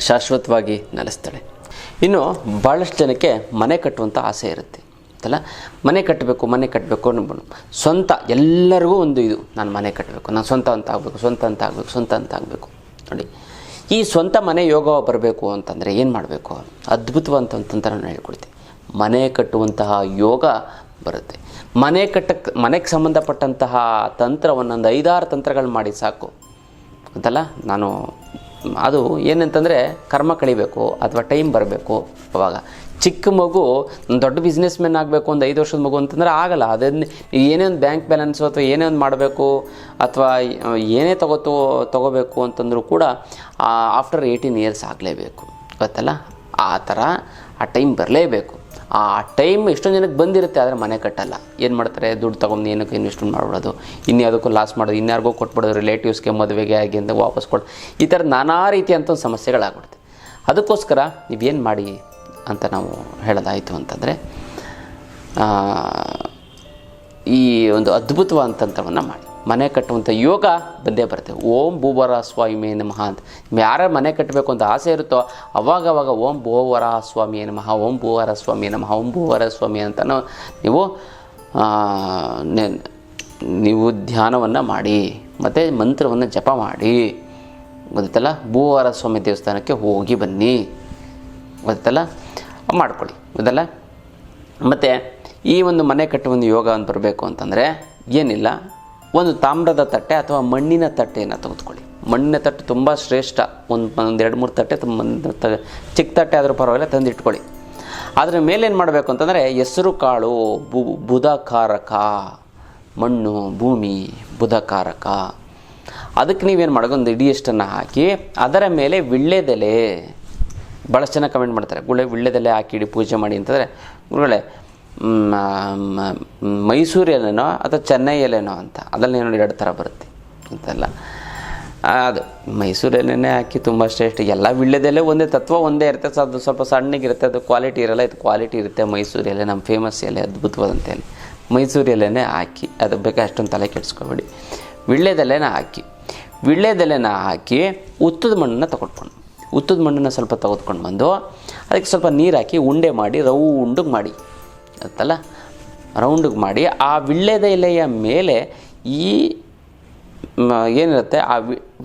ಶಾಶ್ವತವಾಗಿ ನೆಲೆಸ್ತಾಳೆ. ಇನ್ನು ಭಾಳಷ್ಟು ಜನಕ್ಕೆ ಮನೆ ಕಟ್ಟುವಂಥ ಆಸೆ ಇರುತ್ತೆ. ಅಲ್ಲ ಮನೆ ಕಟ್ಟಬೇಕು ಮನೆ ಕಟ್ಟಬೇಕು ಅನ್ಬೋದು ಸ್ವಂತ ಎಲ್ಲರಿಗೂ ಒಂದು ಇದು. ನಾನು ಮನೆ ಕಟ್ಟಬೇಕು, ನಾನು ಸ್ವಂತ ಅಂತ ಆಗಬೇಕು, ಸ್ವಂತ ಅಂತ ಆಗಬೇಕು, ಸ್ವಂತ ಅಂತ ಆಗಬೇಕು. ನೋಡಿ, ಈ ಸ್ವಂತ ಮನೆ ಯೋಗ ಬರಬೇಕು ಅಂತಂದರೆ ಏನು ಮಾಡಬೇಕು? ಅದ್ಭುತವಂತ ಅಂತಂತ ನಾನು ಹೇಳ್ಕೊಡ್ತೀನಿ. ಮನೆ ಕಟ್ಟುವಂತಹ ಯೋಗ ಬರುತ್ತೆ. ಮನೆ ಕಟ್ಟಕ್ಕೆ ಮನೆಗೆ ಸಂಬಂಧಪಟ್ಟಂತಹ ತಂತ್ರವನ್ನು ಒಂದು ಐದಾರು ತಂತ್ರಗಳು ಮಾಡಿ ಸಾಕು. ಅಂತಲ್ಲ ನಾನು, ಅದು ಏನಂತಂದರೆ ಕರ್ಮ ಕಳಿಬೇಕು ಅಥವಾ ಟೈಮ್ ಬರಬೇಕು ಅವಾಗ. ಚಿಕ್ಕ ಮಗು ದೊಡ್ಡ ಬಿಸ್ನೆಸ್ ಮ್ಯಾನ್ ಆಗಬೇಕು ಒಂದು ಐದು ವರ್ಷದ ಮಗು ಅಂತಂದರೆ ಆಗಲ್ಲ. ಅದನ್ನು ಏನೇ ಒಂದು ಬ್ಯಾಂಕ್ ಬ್ಯಾಲೆನ್ಸು ಅಥವಾ ಏನೇ ಒಂದು ಮಾಡಬೇಕು ಅಥವಾ ಏನೇ ತಗೋತೋ ತಗೋಬೇಕು ಅಂತಂದರೂ ಕೂಡ ಆಫ್ಟರ್ ಏಯ್ಟೀನ್ ಇಯರ್ಸ್ ಆಗಲೇಬೇಕು. ಗೊತ್ತಲ್ಲ? ಆ ಥರ ಆ ಟೈಮ್ ಬರಲೇಬೇಕು. ಆ ಟೈಮ್ ಎಷ್ಟೊಂದು ಜನಕ್ಕೆ ಬಂದಿರುತ್ತೆ, ಆದರೆ ಮನೆ ಕಟ್ಟಲ್ಲ. ಏನು ಮಾಡ್ತಾರೆ? ದುಡ್ಡು ತೊಗೊಂಡು ಏನಕ್ಕೆ ಇನ್ವೆಸ್ಟ್ಮೆಂಟ್ ಮಾಡ್ಬಿಡೋದು? ಇನ್ಯಾವುದಕ್ಕೂ ಲಾಸ್ ಮಾಡೋದು, ಇನ್ಯಾರಿಗೂ ಕೊಟ್ಬಿಡೋದು ರಿಲೇಟಿವ್ಸ್ಗೆ ಮದುವೆಗೆ ಆಗಿ ಅಂತ ವಾಪಸ್ ಕೊಡು. ಈ ಥರ ನಾನಾ ರೀತಿಯಂಥ ಒಂದು ಸಮಸ್ಯೆಗಳಾಗ್ಬಿಡುತ್ತೆ. ಅದಕ್ಕೋಸ್ಕರ ನೀವೇನು ಮಾಡಿ ಅಂತ ನಾವು ಹೇಳೋದಾಯಿತು ಅಂತಂದರೆ ಈ ಒಂದು ಅದ್ಭುತವಾದಂಥವನ್ನು ಮಾಡಿ. ಮನೆ ಕಟ್ಟುವಂಥ ಯೋಗ ಬಂದೇ ಬರುತ್ತೆ. ಓಂ ಭೂವರ ಸ್ವಾಮಿ ನಮಃ ಅಂತ. ಯಾರ ಮನೆ ಕಟ್ಟಬೇಕು ಅಂತ ಆಸೆ ಇರುತ್ತೋ ಅವಾಗವಾಗ ಅವಾಗ ಓಂ ಭೂವರ ಸ್ವಾಮಿ ನಮಃ, ಓಂ ಭೂವರ ಸ್ವಾಮಿ ನಮಃ, ಓಂ ಭೂವರ ಸ್ವಾಮಿ ಅಂತ ನೀವು ನೀವು ಧ್ಯಾನವನ್ನು ಮಾಡಿ, ಮತ್ತು ಮಂತ್ರವನ್ನು ಜಪ ಮಾಡಿ. ಗೊತ್ತಲ್ಲ? ಭೂವರ ಸ್ವಾಮಿ ದೇವಸ್ಥಾನಕ್ಕೆ ಹೋಗಿ ಬನ್ನಿ. ಗೊತ್ತಲ್ಲ? ಮಾಡ್ಕೊಳ್ಳಿ. ಗೊತ್ತಲ್ಲ? ಮತ್ತು ಈ ಒಂದು ಮನೆ ಕಟ್ಟುವ ಒಂದು ಯೋಗ ಅಂತ ಬರಬೇಕು ಅಂತಂದರೆ ಏನಿಲ್ಲ. ಒಂದು ತಾಮ್ರದ ತಟ್ಟೆ ಅಥವಾ ಮಣ್ಣಿನ ತಟ್ಟೆಯನ್ನು ತೆಗೆದುಕೊಳ್ಳಿ. ಮಣ್ಣಿನ ತಟ್ಟೆ ತುಂಬ ಶ್ರೇಷ್ಠ. ಒಂದು ಒಂದು ಎರಡು, ಮೂರು ತಟ್ಟೆ, ತುಂಬ ಚಿಕ್ಕ ತಟ್ಟೆ ಆದರೂ ಪರವಾಗಿಲ್ಲ, ತಂದಿಟ್ಕೊಳ್ಳಿ. ಅದರ ಮೇಲೆ ಏನು ಮಾಡಬೇಕು ಅಂತಂದರೆ ಹೆಸರು, ಕಾಳು, ಬು, ಬುಧಕಾರಕ, ಮಣ್ಣು, ಭೂಮಿ, ಬುಧಕಾರಕ. ಅದಕ್ಕೆ ನೀವೇನು ಮಾಡೋದು ಒಂದು ಇಡಿಯಷ್ಟನ್ನು ಹಾಕಿ ಅದರ ಮೇಲೆ ವಿಳ್ಳೆದೆಲೆ ಭಾಳಷ್ಟು ಜನ ಕಮೆಂಟ್ ಮಾಡ್ತಾರೆ. ಗುಳೆ ವಿಳ್ಳೆದೆಲೆ ಹಾಕಿ ಇಡಿ ಪೂಜೆ ಮಾಡಿ ಅಂತಂದರೆ ಗುರುಗಳೇ ಮ್, ಮ- ಮೈಸೂರು ಎಲೆನೋ ಅಥವಾ ಚೆನ್ನೈಯಲ್ಲೇನೋ ಅಂತ. ಅದರಲ್ಲಿ ಎರಡು ಥರ ಬರುತ್ತೆ ಅಂತೆಲ್ಲ. ಅದು ಮೈಸೂರಲ್ಲೇ ಹಾಕಿ ತುಂಬ ಶ್ರೇಷ್ಠ. ಎಲ್ಲ ವಿಳ್ಯದಲ್ಲೇ ಒಂದೇ ತತ್ವ ಒಂದೇ ಇರುತ್ತೆ. ಅದು ಸ್ವಲ್ಪ ಸಣ್ಣಗಿರುತ್ತೆ ಅದು ಕ್ವಾಲಿಟಿ ಇರಲ್ಲ. ಇದು ಕ್ವಾಲಿಟಿ ಇರುತ್ತೆ ಮೈಸೂರಲ್ಲೇ ನಮ್ಮ ಫೇಮಸ್ ಎಲೆ ಅದ್ಭುತವಾದಂಥ ಎಲೆ. ಮೈಸೂರು ಎಲೆನೇ ಹಾಕಿ ಅದು ಬೇಕಾ ಅಷ್ಟೊಂದು ತಲೆ ಕೆಡಿಸ್ಕೊಬೇಡಿ. ವಿಳ್ಯದಲ್ಲೇನ ಹಾಕಿ ವಿಳ್ಯದಲ್ಲೇನ ಹಾಕಿ ಉತ್ತದ ಮಣ್ಣನ್ನು ತಗೊಟ್ಕೊಂಡು ಉತ್ತದ ಮಣ್ಣನ್ನು ಸ್ವಲ್ಪ ತೆಗೆದುಕೊಂಡು ಬಂದು ಅದಕ್ಕೆ ಸ್ವಲ್ಪ ನೀರು ಹಾಕಿ ಉಂಡೆ ಮಾಡಿ ರೌಂಡಿಗೆ ಮಾಡಿ. ಗೊತ್ತಲ್ಲ ರೌಂಡಿಗೆ ಮಾಡಿ ಆ ವಿಳ್ಳೆದೆಲೆಯ ಮೇಲೆ ಈ ಏನಿರುತ್ತೆ? ಆ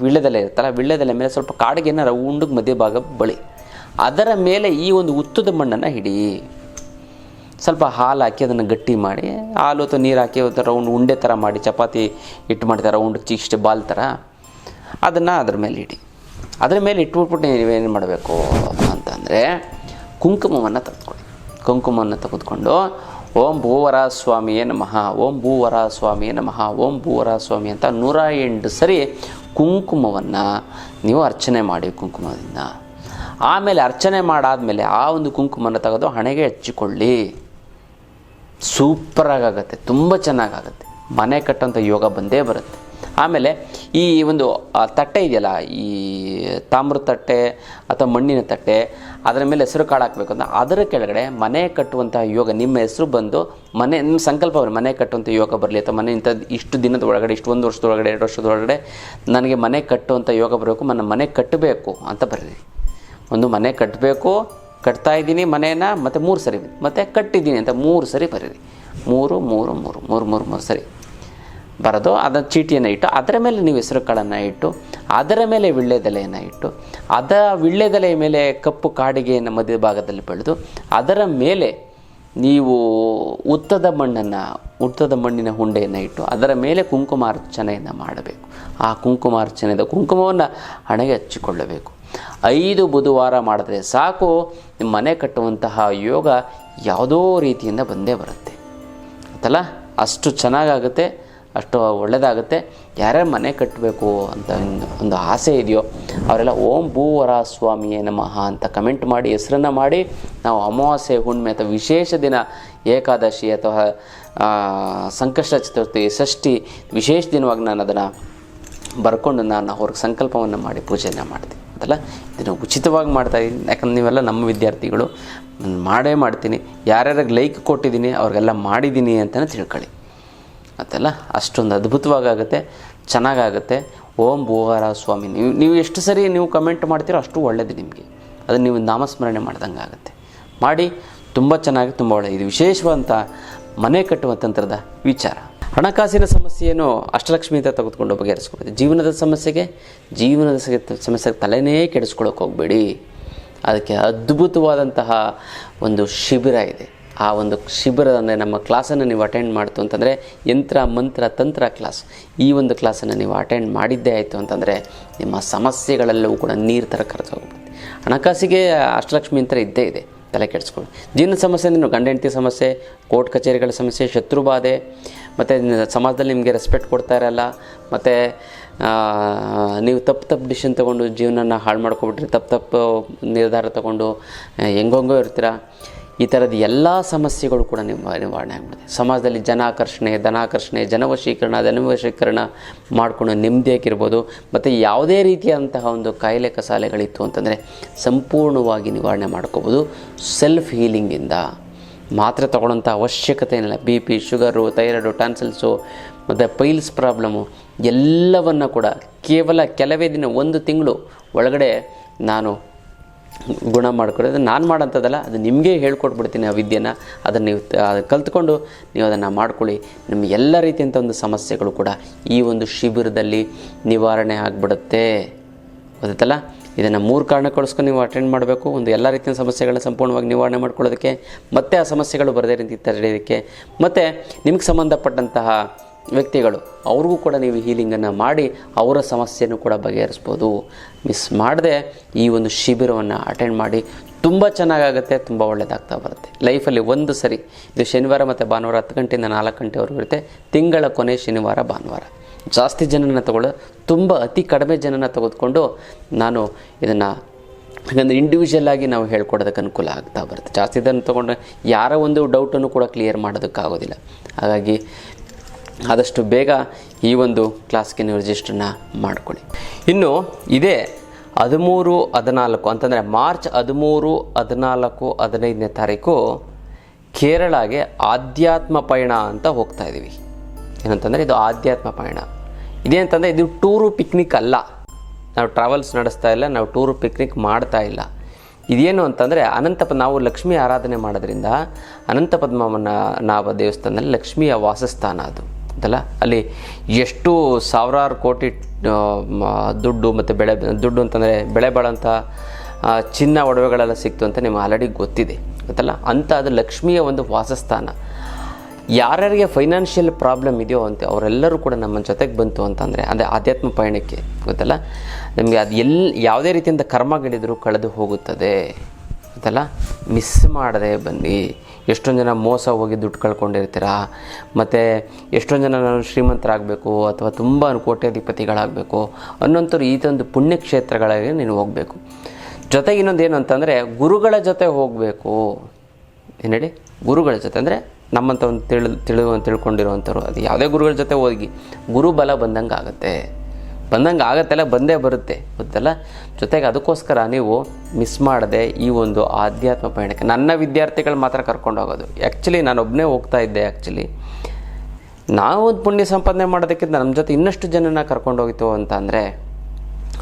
ವಿಳ್ಳೆದೆಲೆ ಇರುತ್ತಲ್ಲ ವಿಳ್ಳೆದೆಲೆ ಮೇಲೆ ಸ್ವಲ್ಪ ಕಾಡಿಗೆನ ರೌಂಡಿಗೆ ಮಧ್ಯಭಾಗ ಬಳಿ. ಅದರ ಮೇಲೆ ಈ ಒಂದು ಉತ್ತದ ಮಣ್ಣನ್ನು ಹಿಡಿ. ಸ್ವಲ್ಪ ಹಾಲು ಹಾಕಿ ಅದನ್ನು ಗಟ್ಟಿ ಮಾಡಿ, ಹಾಲು ಅಥವಾ ನೀರು ಹಾಕಿ ಒಂದು ರೌಂಡ್ ಉಂಡೆ ಥರ ಮಾಡಿ, ಚಪಾತಿ ಇಟ್ಟು ಮಾಡ್ತಾರೆ ರೌಂಡ್ ಚಿಕ್ಸ್ಟ್ ಬಾಲ್ ಥರ ಅದನ್ನು ಅದ್ರ ಮೇಲೆ ಇಡಿ. ಅದ್ರ ಮೇಲೆ ಇಟ್ಬಿಟ್ಬಿಟ್ಟು ನೀವೇನು ಮಾಡಬೇಕು ಅಂತಂದರೆ ಕುಂಕುಮವನ್ನು ತೆಗೆದುಕೊಳ್ಳಿ ಕುಂಕುಮವನ್ನು ತೆಗೆದುಕೊಂಡು, ಓಂ ಭೂವರ ಸ್ವಾಮಿಯೇ ನಮಃ, ಓಂ ಭೂವರ ಸ್ವಾಮಿಯೇ ನಮಃ, ಓಂ ಭೂವರ ಸ್ವಾಮಿ ಅಂತ ನೂರ ಎಂಟು ಸರಿ ಕುಂಕುಮವನ್ನು ನೀವು ಅರ್ಚನೆ ಮಾಡಿ ಕುಂಕುಮದಿಂದ. ಆಮೇಲೆ ಅರ್ಚನೆ ಮಾಡಾದಮೇಲೆ ಆ ಒಂದು ಕುಂಕುಮನ ತೆಗೆದು ಹಣೆಗೆ ಹಚ್ಚಿಕೊಳ್ಳಿ. ಸೂಪರಾಗತ್ತೆ ತುಂಬ ಚೆನ್ನಾಗಾಗತ್ತೆ ಮನೆ ಕಟ್ಟೋಂಥ ಯೋಗ ಬಂದೇ ಬರುತ್ತೆ. ಆಮೇಲೆ ಈ ಒಂದು ತಟ್ಟೆ ಇದೆಯಲ್ಲ, ಈ ತಾಮ್ರದ ತಟ್ಟೆ ಅಥವಾ ಮಣ್ಣಿನ ತಟ್ಟೆ, ಅದರ ಮೇಲೆ ಹೆಸರು ಕಾಳು ಹಾಕಬೇಕು ಅಂತ, ಅದರ ಕೆಳಗಡೆ ಮನೆ ಕಟ್ಟುವಂತಹ ಯೋಗ, ನಿಮ್ಮ ಹೆಸರು ಬಂದು ಮನೆ, ನಿಮ್ಮ ಸಂಕಲ್ಪ ಮನೆ ಕಟ್ಟುವಂಥ ಯೋಗ ಬರಲಿ ಅಥವಾ ಮನೆ ಇಂಥ ಇಷ್ಟು ದಿನದ ಒಳಗಡೆ, ಇಷ್ಟು ಒಂದು ವರ್ಷದ ಒಳಗಡೆ, ಎರಡು ವರ್ಷದ ಒಳಗಡೆ ನನಗೆ ಮನೆ ಕಟ್ಟುವಂಥ ಯೋಗ ಬರಬೇಕು, ನನ್ನ ಮನೆ ಕಟ್ಟಬೇಕು ಅಂತ ಬರೀರಿ ಒಂದು ಮನೆ ಕಟ್ಟಬೇಕು, ಕಟ್ತಾ ಇದ್ದೀನಿ ಮನೇನ ಮತ್ತು ಮೂರು ಸರಿ ಮತ್ತು ಕಟ್ಟಿದ್ದೀನಿ ಅಂತ ಮೂರು ಸರಿ ಬರೀರಿ ಮೂರು ಮೂರು ಮೂರು ಮೂರು ಮೂರು ಮೂರು ಸರಿ. ಬರೋದು ಅದರ ಚೀಟಿಯನ್ನು ಇಟ್ಟು, ಅದರ ಮೇಲೆ ನೀವು ಹೆಸರುಗಳನ್ನು ಇಟ್ಟು, ಅದರ ಮೇಲೆ ವಿಳ್ಳೆದೆಲೆಯನ್ನು ಇಟ್ಟು, ಅದ ವಿಳ್ಳೆದೆಲೆಯ ಮೇಲೆ ಕಪ್ಪು ಕಾಡಿಗೆಯನ್ನು ಮಧ್ಯ ಭಾಗದಲ್ಲಿ ಬೆಳೆದು, ಅದರ ಮೇಲೆ ನೀವು ಉತ್ತದ ಮಣ್ಣನ್ನು, ಉತ್ತದ ಮಣ್ಣಿನ ಹುಂಡೆಯನ್ನು ಇಟ್ಟು, ಅದರ ಮೇಲೆ ಕುಂಕುಮಾರ್ಚನೆಯನ್ನು ಮಾಡಬೇಕು. ಆ ಕುಂಕುಮಾರ್ಚನೆಯಿಂದ ಕುಂಕುಮವನ್ನು ಹಣೆಗೆ ಹಚ್ಚಿಕೊಳ್ಳಬೇಕು. ಐದು ಬುಧವಾರ ಮಾಡಿದ್ರೆ ಸಾಕು ನಿಮ್ಮ ಮನೆ ಕಟ್ಟುವಂತಹ ಯೋಗ ಯಾವುದೋ ರೀತಿಯಿಂದ ಬಂದೇ ಬರುತ್ತೆ. ಅಂತಲ್ಲ ಅಷ್ಟು ಚೆನ್ನಾಗಾಗುತ್ತೆ. ಅಷ್ಟು ಒಳ್ಳೆಯದಾಗುತ್ತೆ ಯಾರ್ಯಾರು ಮನೆ ಕಟ್ಟಬೇಕು ಅಂತ ಒಂದು- ಆಸೆ ಇದೆಯೋ ಅವರೆಲ್ಲ ಓಂ ಭೂವರ ಸ್ವಾಮಿಯೇ ನಮಃ ಅಂತ ಕಮೆಂಟ್ ಮಾಡಿ, ಹೆಸರನ್ನು ಮಾಡಿ. ನಾವು ಅಮಾವಾಸ್ಯೆ ಹುಣ್ಣಿಮೆ ಅಥವಾ ವಿಶೇಷ ದಿನ ಏಕಾದಶಿ ಅಥವಾ ಸಂಕಷ್ಟ ಚತುರ್ಥಿ, ಷಷ್ಠಿ ವಿಶೇಷ ದಿನವಾಗಿ ನಾನು ಅದನ್ನು ಬರ್ಕೊಂಡು ನಾನು ಅವ್ರಿಗೆ ಸಂಕಲ್ಪವನ್ನು ಮಾಡಿ ಪೂಜೆಯನ್ನು ಮಾಡ್ತೀನಿ. ಅದಲ್ಲ? ಇದನ್ನು ಉಚಿತವಾಗಿ ಮಾಡ್ತಾ ಇದ್ದೀನಿ. ಯಾಕಂದ್ರೆ ನೀವೆಲ್ಲ ನಮ್ಮ ವಿದ್ಯಾರ್ಥಿಗಳು. ನಾನು ಮಾಡೇ ಮಾಡ್ತೀನಿ. ಯಾರ್ಯಾರಿಗೆ ಲೈಕ್ ಕೊಟ್ಟಿದ್ದೀನಿ ಅವ್ರಿಗೆಲ್ಲ ಮಾಡಿದ್ದೀನಿ ಅಂತಲೇ ತಿಳ್ಕೊಳ್ಳಿ. ಅದೆಲ್ಲ ಅಷ್ಟೊಂದು ಅದ್ಭುತವಾಗುತ್ತೆ ಚೆನ್ನಾಗಾಗುತ್ತೆ. ಓಂ ಭೂವಾರ ಸ್ವಾಮಿ, ನೀವು ನೀವು ಎಷ್ಟು ಸರಿ ನೀವು ಕಮೆಂಟ್ ಮಾಡ್ತೀರೋ ಅಷ್ಟು ಒಳ್ಳೆಯದು ನಿಮಗೆ. ಅದನ್ನು ನೀವು ನಾಮಸ್ಮರಣೆ ಮಾಡ್ದಂಗೆ ಆಗುತ್ತೆ. ಮಾಡಿ, ತುಂಬ ಚೆನ್ನಾಗಿ, ತುಂಬ ಒಳ್ಳೆಯದು ಇದು ವಿಶೇಷವಾದಂಥ ಮನೆ ಕಟ್ಟುವ ತಂತ್ರದ ವಿಚಾರ. ಹಣಕಾಸಿನ ಸಮಸ್ಯೆಯನ್ನು ಅಷ್ಟಲಕ್ಷ್ಮಿ ಅಂತ ತೆಗೆದುಕೊಂಡು ಬಗೆಹರಿಸ್ಕೊಬೋದು ಜೀವನದ ಸಮಸ್ಯೆಗೆ ಜೀವನದ ಸಮಸ್ಯೆಗೆ ತಲೆನೇ ಕೆಡಿಸ್ಕೊಳ್ಳೋಕೆ ಹೋಗಬೇಡಿ. ಅದಕ್ಕೆ ಅದ್ಭುತವಾದಂತಹ ಒಂದು ಶಿಬಿರ ಇದೆ. ಆ ಒಂದು ಶಿಬಿರ ಅಂದರೆ ನಮ್ಮ ಕ್ಲಾಸನ್ನು ನೀವು ಅಟೆಂಡ್ ಮಾಡ್ತು ಅಂತಂದರೆ ಯಂತ್ರ, ಮಂತ್ರ, ತಂತ್ರ ಕ್ಲಾಸ್ ಈ ಒಂದು ಕ್ಲಾಸನ್ನು ನೀವು ಅಟೆಂಡ್ ಮಾಡಿದ್ದೇ ಆಯಿತು ಅಂತಂದರೆ ನಿಮ್ಮ ಸಮಸ್ಯೆಗಳೆಲ್ಲವೂ ಕೂಡ ನೀರು ಥರ ಖರ್ಚು ಹೋಗ್ಬೋದು ಹಣಕಾಸಿಗೆ ಅಷ್ಟಲಕ್ಷ್ಮಿ ಅಂತ ಇದ್ದೇ ಇದೆ. ತಲೆ ಕೆಡಿಸ್ಕೊಳ್ಳಿ. ಜೀವನ ಸಮಸ್ಯೆ ಅಂದರೆ ಗಂಡ ಹೆಂಡತಿ ಸಮಸ್ಯೆ, ಕೋರ್ಟ್ ಕಚೇರಿಗಳ ಸಮಸ್ಯೆ, ಶತ್ರು ಬಾಧೆ, ಮತ್ತು ಸಮಾಜದಲ್ಲಿ ನಿಮಗೆ ರೆಸ್ಪೆಕ್ಟ್ ಕೊಡ್ತಾ ಇರಲ್ಲ, ಮತ್ತು ನೀವು ತಪ್ಪು ತಪ್ಪು ಡಿಸಿಷನ್ ತೊಗೊಂಡು ಜೀವನನ ಹಾಳು ಮಾಡ್ಕೊಬಿಟ್ರಿ, ತಪ್ಪು ತಪ್ಪು ನಿರ್ಧಾರ ತೊಗೊಂಡು ಹೆಂಗೋ ಇರ್ತೀರ. ಈ ಥರದ ಎಲ್ಲ ಸಮಸ್ಯೆಗಳು ಕೂಡ ನಿಮ್ಮ ನಿವಾರಣೆ ಆಗ್ಬಿಡುತ್ತೆ. ಸಮಾಜದಲ್ಲಿ ಜನಾಕರ್ಷಣೆ, ಧನಾಕರ್ಷಣೆ, ಜನವಶೀಕರಣ, ಧನವಶೀಕರಣ ಮಾಡಿಕೊಂಡು ನೆಮ್ಮದಿಯಾಗಿರ್ಬೋದು ಮತ್ತು ಯಾವುದೇ ರೀತಿಯಾದಂತಹ ಒಂದು ಕಾಯಿಲೆ ಕಸಾಲೆಗಳಿತ್ತು ಅಂತಂದರೆ ಸಂಪೂರ್ಣವಾಗಿ ನಿವಾರಣೆ ಮಾಡ್ಕೋಬೋದು. ಸೆಲ್ಫ್ ಹೀಲಿಂಗಿಂದ ಮಾತ್ರ ತೊಗೊಳ್ಳೋಂಥ ಅವಶ್ಯಕತೆ ಏನಿಲ್ಲ. B P sugar thyroid tonsils ಮತ್ತು ಪೈಲ್ಸ್ ಪ್ರಾಬ್ಲಮ್ಮು ಎಲ್ಲವನ್ನು ಕೂಡ ಕೇವಲ ಕೆಲವೇ ದಿನ, ಒಂದು ತಿಂಗಳು ಒಳಗಡೆ ನಾನು ಗುಣ ಮಾಡ್ಕೊಳ್ಳೋದು. ನಾನು ಮಾಡೋಂಥದ್ದಲ್ಲ, ಅದು ನಿಮಗೆ ಹೇಳ್ಕೊಟ್ಬಿಡ್ತೀನಿ ಆ ವಿದ್ಯೆನ. ಅದನ್ನು ನೀವು ಕಲ್ತ್ಕೊಂಡು ನೀವು ಅದನ್ನು ಮಾಡ್ಕೊಳ್ಳಿ. ನಿಮ್ಗೆ ಎಲ್ಲ ರೀತಿಯಂಥ ಒಂದು ಸಮಸ್ಯೆಗಳು ಕೂಡ ಈ ಒಂದು ಶಿಬಿರದಲ್ಲಿ ನಿವಾರಣೆ ಆಗಿಬಿಡುತ್ತೆ. ಗೊತ್ತಲ್ಲ ಇದನ್ನು ಮೂರು ಕಾರಣಕ್ಕೋಸ್ಕರ ನೀವು ಅಟೆಂಡ್ ಮಾಡಬೇಕು. ಒಂದು ಎಲ್ಲ ರೀತಿಯ ಸಮಸ್ಯೆಗಳನ್ನ ಸಂಪೂರ್ಣವಾಗಿ ನಿವಾರಣೆ ಮಾಡ್ಕೊಳ್ಳೋದಕ್ಕೆ, ಮತ್ತೆ ಆ ಸಮಸ್ಯೆಗಳು ಬರದೇ ರೀತಿ ತಡೆಯೋದಕ್ಕೆ ಮತ್ತು ನಿಮಗೆ ಸಂಬಂಧಪಟ್ಟಂತಹ ವ್ಯಕ್ತಿಗಳು, ಅವ್ರಿಗೂ ಕೂಡ ನೀವು ಹೀಲಿಂಗನ್ನು ಮಾಡಿ ಅವರ ಸಮಸ್ಯೆಯನ್ನು ಕೂಡ ಬಗೆಹರಿಸ್ಬೋದು. ಮಿಸ್ ಮಾಡದೆ ಈ ಒಂದು ಶಿಬಿರವನ್ನು ಅಟೆಂಡ್ ಮಾಡಿ ತುಂಬ ಚೆನ್ನಾಗಾಗುತ್ತೆ, ತುಂಬ ಒಳ್ಳೆಯದಾಗ್ತಾ ಬರುತ್ತೆ. ಲೈಫಲ್ಲಿ ಒಂದು ಸರಿ, ಇದು ಶನಿವಾರ ಮತ್ತು ಭಾನುವಾರ ಹತ್ತು ಗಂಟೆಯಿಂದ ನಾಲ್ಕು ಗಂಟೆವರೆಗೂ ಇರುತ್ತೆ. ತಿಂಗಳ ಕೊನೆ ಶನಿವಾರ, ಭಾನುವಾರ. ಜಾಸ್ತಿ ಜನನ ತಗೊಳ್ಳೋ, ತುಂಬ ಅತಿ ಕಡಿಮೆ ಜನನ ತೆಗೆದುಕೊಂಡು ನಾನು ಇದನ್ನು ಹಾಗಂದ್ರೆ ಇಂಡಿವಿಜುವಲ್ ಆಗಿ ನಾವು ಹೇಳ್ಕೊಡೋದಕ್ಕೆ ಅನುಕೂಲ ಆಗ್ತಾ ಬರುತ್ತೆ. ಜಾಸ್ತಿ ಇದನ್ನು ತೊಗೊಂಡ್ರೆ ಯಾರ ಒಂದು ಡೌಟನ್ನು ಕೂಡ ಕ್ಲಿಯರ್ ಮಾಡೋದಕ್ಕಾಗೋದಿಲ್ಲ. ಹಾಗಾಗಿ ಆದಷ್ಟು ಬೇಗ ಈ ಒಂದು ಕ್ಲಾಸ್ಗೆ ನೀವು ರಿಜಿಸ್ಟ್ರನ್ನ ಮಾಡ್ಕೊಳ್ಳಿ. ಇನ್ನು ಇದೇ ಹದಿಮೂರು, ಹದಿನಾಲ್ಕು ಅಂತಂದರೆ ಮಾರ್ಚ್ ಹದಿಮೂರು, ಹದಿನಾಲ್ಕು, ಹದಿನೈದನೇ ತಾರೀಕು ಕೇರಳಗೆ ಆಧ್ಯಾತ್ಮ ಪಯಣ ಅಂತ ಹೋಗ್ತಾ ಇದ್ದೀವಿ ಏನಂತಂದರೆ ಇದು ಆಧ್ಯಾತ್ಮ ಪಯಣ. ಇದೇನಂತಂದರೆ ಇದು ಟೂರು ಪಿಕ್ನಿಕ್ ಅಲ್ಲ. ನಾವು ಟ್ರಾವೆಲ್ಸ್ ನಡೆಸ್ತಾ ಇಲ್ಲ, ನಾವು ಟೂರು ಪಿಕ್ನಿಕ್ ಮಾಡ್ತಾ ಇಲ್ಲ. ಇದೇನು ಅಂತಂದರೆ ಅನಂತ ನಾವು ಲಕ್ಷ್ಮಿ ಆರಾಧನೆ ಮಾಡೋದ್ರಿಂದ ಅನಂತ ಪದ್ಮನ ನಾವ ದೇವಸ್ಥಾನದಲ್ಲಿ ಲಕ್ಷ್ಮಿಯ ವಾಸಸ್ಥಾನ ಅದು. ಅಂತಲ್ಲ? ಅಲ್ಲಿ ಎಷ್ಟು ಸಾವಿರಾರು ಕೋಟಿ ದುಡ್ಡು ಮತ್ತು ಬೆಳೆ, ದುಡ್ಡು ಅಂತಂದರೆ ಬೆಳೆ ಬಾಳಂಥ ಚಿನ್ನ ಒಡವೆಗಳೆಲ್ಲ ಸಿಕ್ತು ಅಂತ ನಿಮ್ಗೆ ಆಲ್ರೆಡಿ ಗೊತ್ತಿದೆ. ಗೊತ್ತಲ್ಲ? ಅಂತ ಅದು ಲಕ್ಷ್ಮಿಯ ಒಂದು ವಾಸಸ್ಥಾನ. ಯಾರ್ಯಾರಿಗೆ ಫೈನಾನ್ಷಿಯಲ್ ಪ್ರಾಬ್ಲಮ್ ಇದೆಯೋ ಅಂತ ಅವರೆಲ್ಲರೂ ಕೂಡ ನಮ್ಮ ಜೊತೆಗೆ ಬಂತು ಅಂತಂದರೆ ಅದೇ ಆಧ್ಯಾತ್ಮ ಪಯಣಕ್ಕೆ, ಗೊತ್ತಲ್ಲ? ನಿಮಗೆ ಅದು ಎಲ್ಲಿ ಯಾವುದೇ ರೀತಿಯಿಂದ ಕರ್ಮಗಳಿದ್ರು ಕಳೆದು ಹೋಗುತ್ತದೆ. ಗೊತ್ತಲ್ಲ? ಮಿಸ್ ಮಾಡದೆ ಬನ್ನಿ. ಎಷ್ಟೊಂದು ಜನ ಮೋಸ ಹೋಗಿ ದುಡ್ಡು ಕಳ್ಕೊಂಡಿರ್ತೀರಾ? ಮತ್ತು ಎಷ್ಟೊಂದು ಜನ ನಾನು ಶ್ರೀಮಂತರಾಗಬೇಕು ಅಥವಾ ತುಂಬ ಕೋಟ್ಯಾಧಿಪತಿಗಳಾಗಬೇಕು ಅನ್ನೋಂಥವ್ರು ಈತೊಂದು ಪುಣ್ಯಕ್ಷೇತ್ರಗಳಿಗೆ ನೀನು ಹೋಗಬೇಕು. ಜೊತೆಗೆ ಇನ್ನೊಂದು ಏನು ಅಂತಂದರೆ ಗುರುಗಳ ಜೊತೆ ಹೋಗಬೇಕು. ಏನು ಹೇಳಿ ಗುರುಗಳ ಜೊತೆ ಅಂದರೆ ನಮ್ಮಂಥ ಒಂದು ತಿಳಿ ತಿಳಿದು ತಿಳ್ಕೊಂಡಿರುವಂಥವ್ರು. ಅದು ಯಾವುದೇ ಗುರುಗಳ ಜೊತೆ ಹೋಗಿ ಗುರುಬಲ ಬಂದಂಗೆ ಆಗುತ್ತೆ ಬಂದಂಗೆ ಆಗತ್ತೆಲ್ಲ, ಬಂದೇ ಬರುತ್ತೆ, ಗೊತ್ತಲ್ಲ? ಜೊತೆಗೆ ಅದಕ್ಕೋಸ್ಕರ ನೀವು ಮಿಸ್ ಮಾಡದೆ ಈ ಒಂದು ಆಧ್ಯಾತ್ಮ ಪಯಣಕ್ಕೆ, ನನ್ನ ವಿದ್ಯಾರ್ಥಿಗಳು ಮಾತ್ರ ಕರ್ಕೊಂಡು ಹೋಗೋದು. ಆ್ಯಕ್ಚುಲಿ ನಾನು ಒಬ್ಬನೇ ಹೋಗ್ತಾ ಇದ್ದೆ ಆ್ಯಕ್ಚುಲಿ ನಾವು ಒಂದು ಪುಣ್ಯ ಸಂಪಾದನೆ ಮಾಡೋದಕ್ಕಿಂತ ನಮ್ಮ ಜೊತೆ ಇನ್ನಷ್ಟು ಜನನ ಕರ್ಕೊಂಡು ಹೋಗಿತ್ತು ಅಂತ ಅಂದರೆ,